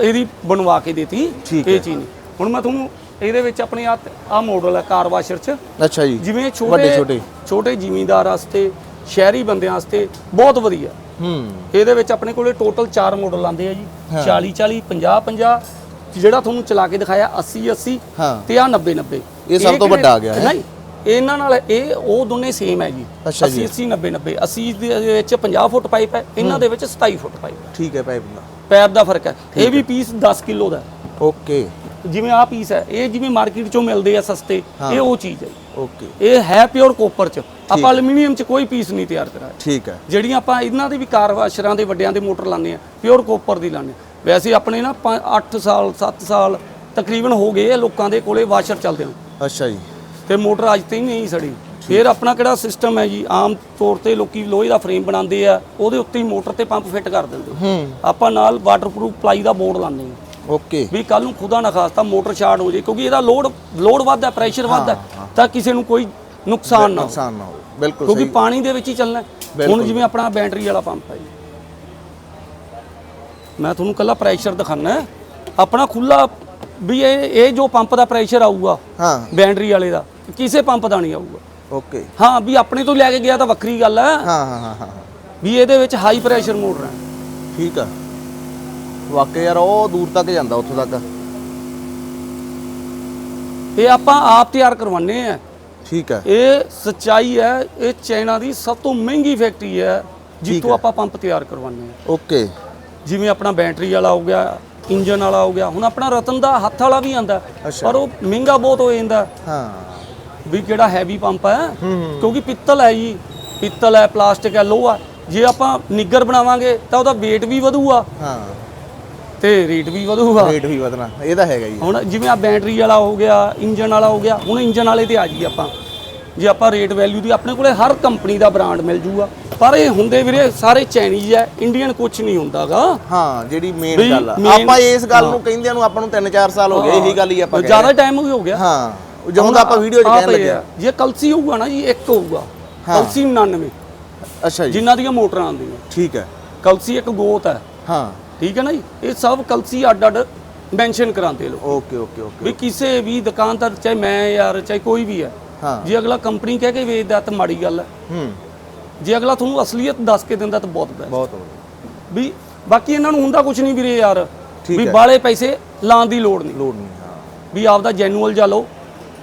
ਇਹਦੀ ਬਣਵਾ ਕੇ ਦੇਤੀ ਇਹ ਚੀਜ਼ ਹੁਣ ਮੈਂ ਤੁਹਾਨੂੰ ਇਹਦੇ ਵਿੱਚ ਆਪਣੇ ਆ ਆ ਮਾਡਲ ਹੈ ਕਾਰ ਵਾਸ਼ਰ ਚ। ਅੱਛਾ ਜੀ। ਜਿਵੇਂ ਛੋਟੇ ਵੱਡੇ ਛੋਟੇ। ਛੋਟੇ ਜ਼ਿਮੀਂਦਾਰ ਵਾਸਤੇ ਸ਼ਹਿਰੀ ਬੰਦਿਆਂ ਵਾਸਤੇ ਬਹੁਤ ਵਧੀਆ। ਹੂੰ। ਇਹਦੇ ਵਿੱਚ ਆਪਣੇ ਕੋਲੇ ਟੋਟਲ 4 ਮਾਡਲ ਆਉਂਦੇ ਆ ਜੀ। 40 40 50 50 ਜਿਹੜਾ ਤੁਹਾਨੂੰ ਚਲਾ ਕੇ ਦਿਖਾਇਆ 80 80 ਹਾਂ। ਤੇ ਆ 90 90 ਇਹ ਸਭ ਤੋਂ ਵੱਡਾ ਆ ਗਿਆ ਹੈ? ਨਹੀਂ ਇਹਨਾਂ ਨਾਲ ਇਹ ਉਹ ਦੋਨੇ ਸੇਮ ਹੈ ਜੀ। ਅੱਛਾ ਜੀ। 80 80 90 90 80 ਦੇ ਵਿੱਚ 50 ਫੁੱਟ ਪਾਈਪ ਹੈ ਇਹਨਾਂ ਦੇ ਵਿੱਚ 27 ਫੁੱਟ ਪਾਈਪ ਹੈ ਠੀਕ ਹੈ ਪਾਈਪ ਦਾ। ਪੈਪ ਦਾ ਫ਼ਰਕ ਹੈ ਇਹ ਵੀ ਪੀਸ 10 ਕਿਲੋ ਦਾ। ਹੈ। ਓਕੇ ਜਿਵੇਂ ਆਹ ਪੀਸ ਹੈ ਇਹ ਜਿਵੇਂ ਮਾਰਕੀਟ ਚੋਂ ਮਿਲਦੇ ਆ ਸਸਤੇ ਇਹ ਉਹ ਚੀਜ਼ ਹੈ ਓਕੇ ਇਹ ਹੈ ਪਿਓਰ ਕੋਪਰ ਚ। ਆਪਾਂ ਐਲੂਮੀਨੀਅਮ ਚ ਕੋਈ ਪੀਸ ਨਹੀਂ ਤਿਆਰ ਕਰਾਇਆ। ਠੀਕ ਹੈ। ਜਿਹੜੀਆਂ ਆਪਾਂ ਇਹਨਾਂ ਦੇ ਵੀ ਕਾਰ ਵਾਸ਼ਰਾਂ ਦੇ ਵੱਡਿਆਂ ਦੇ ਮੋਟਰ ਲਾਉਂਦੇ ਆ ਪਿਓਰ ਕੋਪਰ ਦੀ ਲਾਉਂਦੇ। ਵੈਸੇ ਆਪਣੇ ਨਾ 8 ਸਾਲ 7 ਸਾਲ ਤਕਰੀਬਨ ਹੋ ਗਏ ਆ ਲੋਕਾਂ ਦੇ ਕੋਲੇ ਵਾਸ਼ਰ ਚੱਲਦੇ ਆ ਅੱਛਾ ਜੀ। ਤੇ ਮੋਟਰ ਅੱਜ ਤਾਈਂ ਨਹੀਂ ਸੜੀ। ਫਿਰ ਆਪਣਾ ਕਿਹੜਾ ਸਿਸਟਮ ਹੈ ਜੀ? ਆਮ ਤੌਰ ਤੇ ਲੋਕੀ ਲੋਹੇ ਦਾ ਫਰੇਮ ਬਣਾਉਂਦੇ ਆ ਉਹਦੇ ਉੱਤੇ ਹੀ ਮੋਟਰ ਤੇ ਪੰਪ ਫਿੱਟ ਕਰ ਦਿੰਦੇ ਹੂੰ। ਆਪਾਂ ਨਾਲ ਵਾਟਰਪ੍ਰੂਫ ਪਲਾਈ ਦਾ ਬੋਰਡ ਲਾਉਂਦੇ ਆ। ਓਕੇ। ਵੀ ਕੱਲ ਨੂੰ ਖੁਦਾ ਨਾ ਖਾਸਤਾ ਮੋਟਰ ਸ਼ਾਰਟ ਹੋ ਜੇ ਕਿਉਂਕਿ ਇਹਦਾ ਲੋਡ ਲੋਡ ਵੱਧਦਾ ਪ੍ਰੈਸ਼ਰ ਵੱਧਦਾ ਤਾਂ ਕਿਸੇ ਨੂੰ ਕੋਈ ਨੁਕਸਾਨ ਨਾ ਨੁਕਸਾਨ ਨਾ ਹੋਵੇ। ਬਿਲਕੁਲ ਕਿਉਂਕਿ ਪਾਣੀ ਦੇ ਵਿੱਚ ਹੀ ਚੱਲਣਾ ਹੈ। ਹੁਣ। ਜਿਵੇਂ ਆਪਣਾ ਬੈਟਰੀ ਵਾਲਾ ਪੰਪ ਹੈ ਮੈਂ ਤੁਹਾਨੂੰ ਕੱਲਾ ਪ੍ਰੈਸ਼ਰ ਦਿਖਾਣਾ ਆਪਣਾ ਖੁੱਲਾ ਵੀ ਇਹ ਇਹ ਜੋ ਪੰਪ ਦਾ ਪ੍ਰੈਸ਼ਰ ਆਊਗਾ ਹਾਂ। ਬੈਟਰੀ ਵਾਲੇ ਦਾ ਕਿਸੇ ਪੰਪ ਦਾ ਨਹੀਂ ਆਊਗਾ। ਓਕੇ। ਹਾਂ ਵੀ ਆਪਣੇ ਤੋਂ ਲੈ ਕੇ ਗਿਆ ਤਾਂ ਵੱਖਰੀ ਗੱਲ ਹੈ। ਹਾਂ ਹਾਂ ਹਾਂ ਹਾਂ ਵੀ ਇਹਦੇ ਵਿੱਚ ਹਾਈ ਪ੍ਰੈਸ਼ਰ ਮੋਟਰ ਹੈ ਠੀਕ ਆ। ਵਾਕਈ ਯਾਰ ਉਹ ਦੂਰ ਤੱਕ ਜਾਂਦਾ ਉੱਥੋਂ ਤੱਕ। ਇਹ ਆਪਾਂ ਆਪ ਤਿਆਰ ਕਰਵਾਉਂਦੇ ਆ। ਠੀਕ ਹੈ। ਇਹ ਸੱਚਾਈ ਹੈ ਇਹ ਚਾਈਨਾ ਦੀ ਸਭ ਤੋਂ ਮਹਿੰਗੀ ਫੈਕਟਰੀ ਹੈ ਜਿੱਥੋਂ ਆਪਾਂ ਪੰਪ ਤਿਆਰ ਕਰਵਾਉਂਦੇ ਆ। ਓਕੇ। ਜਿਵੇਂ ਆਪਣਾ ਬੈਟਰੀ ਵਾਲਾ ਹੋ ਗਿਆ ਇੰਜਨ ਵਾਲਾ ਹੋ ਗਿਆ ਹੁਣ ਆਪਣਾ ਰਤਨ ਦਾ ਹੱਥ ਵਾਲਾ ਵੀ ਆਂਦਾ। ਪਰ ਉਹ ਮਹਿੰਗਾ ਬਹੁਤ ਹੋ ਜਾਂਦਾ। ਹਾਂ। ਵੀ ਕਿਹੜਾ ਹੈਵੀ ਪੰਪ ਹੂੰ ਕਿਉਂਕਿ ਪਿੱਤਲ ਹੈ ਜੀ ਪਿੱਤਲ ਹੈ ਪਲਾਸਟਿਕ ਹੈ ਲੋਹਾ। ਜੇ ਆਪਾਂ ਨਿੱਗਰ ਬਣਾਵਾਂਗੇ ਤਾਂ ਉਹਦਾ weight ਵੀ ਵਧੂਗਾ। ਹਾਂ। ਤੇ ਰੇਟ ਵੀ ਵਧੂਗਾ। ਰੇਟ ਵੀ ਵਧਣਾ ਇਹ ਤਾਂ ਹੈਗਾ ਹੀ। ਹੁਣ ਜਿਵੇਂ ਆ ਬੈਟਰੀ ਵਾਲਾ ਹੋ ਗਿਆ ਇੰਜਨ ਵਾਲਾ ਹੋ ਗਿਆ ਹੁਣ ਇੰਜਨ ਵਾਲੇ ਤੇ ਆ ਜੀ ਆਪਾਂ। ਜੇ ਆਪਾਂ ਰੇਟ ਵੈਲਿਊ ਦੀ ਆਪਣੇ ਕੋਲੇ ਹਰ ਕੰਪਨੀ ਦਾ ਬ੍ਰਾਂਡ ਮਿਲ ਜੂਗਾ ਪਰ ਇਹ ਹੁੰਦੇ ਵੀਰੇ ਸਾਰੇ ਚਾਈਨੀਜ਼ ਹੈ ਇੰਡੀਅਨ ਕੁਝ ਨਹੀਂ ਹੁੰਦਾਗਾ। ਹਾਂ ਜਿਹੜੀ ਮੇਨ ਵੀ ਗੱਲ ਆ। main- ਆਪਾਂ ਇਸ ਗੱਲ ਨੂੰ ਕਹਿੰਦਿਆਂ ਨੂੰ ਆਪਾਂ ਨੂੰ 3-4 ਸਾਲ ਹੋ ਗਏ ਇਹੀ ਗੱਲ ਹੀ ਆਪਾਂ ਕਹਿ ਜ਼ਿਆਦਾ ਟਾਈਮ ਹੋ। ਗਿਆ। ਹਾਂ ਜਦੋਂ ਦਾ ਆਪਾਂ ਵੀਡੀਓ 'ਚ ਆਹ ਕਹਿਣ ਪਏ ਲੱਗੇ ਆ। ਜੇ ਕਲਸੀ ਹੋਊਗਾ ਨਾ ਜੀ ਇੱਕ ਹੋਊਗਾ ਹਾਂ। ਕਲਸੀ 99 ਅੱਛਾ ਜੀ। ਜਿਨ੍ਹਾਂ ਦੀਆਂ ਮੋਟਰਾਂ ਆਉਂਦੀਆਂ। ਠੀਕ ਹੈ। ਕਲਸੀ ਇੱਕ ਗੋਤ ਹੈ। ਹਾਂ। ਠੀਕ ਹੈ ਨਾ ਜੀ? ਇਹ ਸਭ ਕਲਸੀ ਅੱਡ ਅੱਡ ਮੈਂਸ਼ਨ ਕਰਾਉਂਦੇ ਲੋਕ। ਓਕੇ ਓਕੇ ਓਕੇ ਵੀ ਕਿਸੇ ਵੀ ਦੁਕਾਨਦਾਰ ਚਾਹੇ ਮੈਂ ਯਾਰ ਚਾਹੇ ਕੋਈ ਵੀ ਹੈ ਹਾਂ। ਜੇ ਅਗਲਾ ਕੰਪਨੀ ਕਹਿ ਕੇ ਵੇਚਦਾ ਤਾਂ ਮਾੜੀ ਗੱਲ ਹੈ। ਹੂੰ। ਜੇ ਅਗਲਾ ਤੁਹਾਨੂੰ ਅਸਲੀਅਤ ਦੱਸ ਕੇ ਦਿੰਦਾ ਤਾਂ ਬਹੁਤ ਬੈਸਟ ਬਹੁਤ ਵਧੀਆ। ਵੀ ਬਾਕੀ ਇਹਨਾਂ ਨੂੰ ਹੁੰਦਾ ਕੁਝ ਨਹੀਂ ਵੀਰੇ ਯਾਰ ਵੀ। ਬਾਲੇ ਪੈਸੇ ਲਾਉਣ ਦੀ ਲੋੜ ਨਹੀਂ। ਲੋੜ ਨਹੀਂ ਹਾਂ। ਵੀ ਆਪਦਾ ਜੈਨੂਅਲ ਜਾ ਲਓ।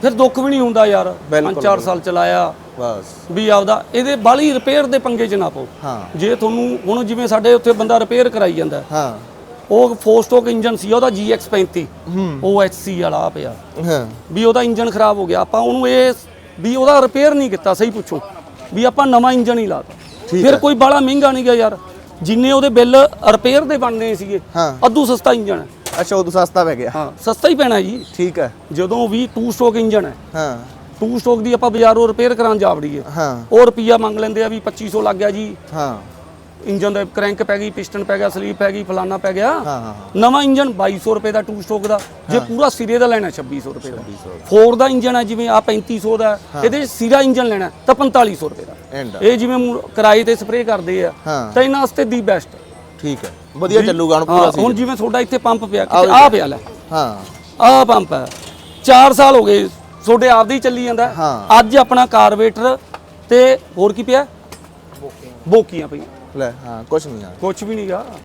ਫਿਰ ਦੁੱਖ ਵੀ ਨਹੀਂ ਹੁੰਦਾ ਯਾਰ। ਬਿਲਕੁਲ, 5-4 ਸਾਲ ਚਲਾਇਆ। ਬਸ। ਵੀ ਆਪਦਾ ਇਹਦੇ ਬਾਲੀ ਰਿਪੇਅਰ ਦੇ ਪੰਗੇ 'ਚ ਨਾ ਪਾਓ। ਹਾਂ। ਜੇ ਤੁਹਾਨੂੰ ਹੁਣ ਜਿਵੇਂ ਸਾਡੇ ਉੱਥੇ ਬੰਦਾ ਰਿਪੇਅਰ ਕਰਾਈ ਜਾਂਦਾ ਹਾਂ। ਉਹ ਫੋਰ ਸਟੋਕ ਇੰਜਨ ਸੀ ਉਹਦਾ GX35 ਹੂੰ। OHC ਵਾਲਾ ਆ ਪਿਆ। ਹਾਂ। ਵੀ ਉਹਦਾ ਇੰਜਨ ਖਰਾਬ ਹੋ ਗਿਆ। ਆਪਾਂ ਉਹਨੂੰ ਇਹ ਵੀ ਉਹਦਾ ਰਿਪੇਅਰ ਨਹੀਂ ਕੀਤਾ ਸਹੀ ਪੁੱਛੋ। ਵੀ ਆਪਾਂ ਨਵਾਂ ਇੰਜਨ ਹੀ ਲਾਤਾ ਫਿਰ। ਕੋਈ ਬਾਲਾ ਮਹਿੰਗਾ ਨਹੀਂ ਗਿਆ ਯਾਰ। ਜਿੰਨੇ ਉਹਦੇ ਬਿੱਲ ਰਿਪੇਅਰ ਦੇ ਬਣਨੇ ਸੀਗੇ ਹਾਂ। ਅੱਧੂ ਸਸਤਾ ਇੰਜਨ ਹੈ। ਅੱਛਾ ਉਹ ਤਾਂ ਸਸਤਾ ਪੈ ਗਿਆ। ਹਾਂ ਸਸਤਾ ਹੀ ਪੈਣਾ ਜੀ। ਠੀਕ ਹੈ। ਜਦੋਂ ਵੀ 2 ਸਟੋਕ ਇੰਜਨ ਹੈ। ਹਾਂ। 2 ਸਟੋਕ ਦੀ ਆਪਾਂ ਬਾਜ਼ਾਰੋਂ ਰਿਪੇਅਰ ਕਰਾਉਣ ਜਾ ਵੜੀਏ। ਹਾਂ। ਉਹ ਰੁਪਈਆ ਮੰਗ ਲੈਂਦੇ ਆ ਵੀ 2500 ਲੱਗ ਗਿਆ ਜੀ। ਹਾਂ। ਇੰਜਨ ਦਾ ਕਰੈਂਕ ਪੈ ਗਈ ਪਿਸਟਨ ਪੈ ਗਿਆ ਸਲੀਪ ਪੈ ਗਈ ਫਲਾਨਾ ਪੈ ਗਿਆ। ਹਾਂ ਨਵਾਂ ਇੰਜਨ 2200 ਰੁਪਏ ਦਾ 2 ਸਟੋਕ ਦਾ। ਜੇ ਪੂਰਾ ਸਿਰੇ ਦਾ ਲੈਣਾ 2600 ਰੁਪਏ ਦਾ। 4 ਦਾ। ਇੰਜਨ ਹੈ ਜਿਵੇਂ ਆ 3500 ਦਾ ਇਹਦੇ ਸਿਰਾ ਇੰਜਨ ਲੈਣਾ ਤਾਂ 4500 ਰੁਪਏ ਦਾ। ਇਹ ਜਿਵੇਂ ਕਿਰਾਏ ਤੇ ਸਪਰੇਅ ਕਰਦੇ ਆ ਤਾਂ ਇਹਨਾਂ ਵਾਸਤੇ ਦੀ ਬੈਸਟ ਠੀਕ ਹੈ। ਵਧੀਆ ਚੱਲੂਗਾ ਹੁਣ ਪੂਰਾ ਸੀ ਹੁਣ ਜਿਵੇਂ ਤੁਹਾਡਾ ਇੱਥੇ ਪੰਪ ਪਿਆ ਆ ਪਿਆ ਲੈ। ਹਾਂ। ਆਹ ਪੰਪ ਹੈ 4 ਸਾਲ ਹੋ ਗਏ ਤੁਹਾਡੇ ਆਪਦੇ ਹੀ ਚੱਲੀ ਜਾਂਦਾ। ਹੈ। ਅੱਜ ਆਪਣਾ ਕਾਰਬੇਟਰ ਤੇ ਹੋਰ ਕੀ ਪਿਆ? ਬੋਕੀਆਂ। ਪਈਆਂ। ਲੈ ਹਾਂ ਕੁਛ ਨਹੀਂ ਆ। ਕੁਝ ਵੀ ਨਹੀਂਗਾ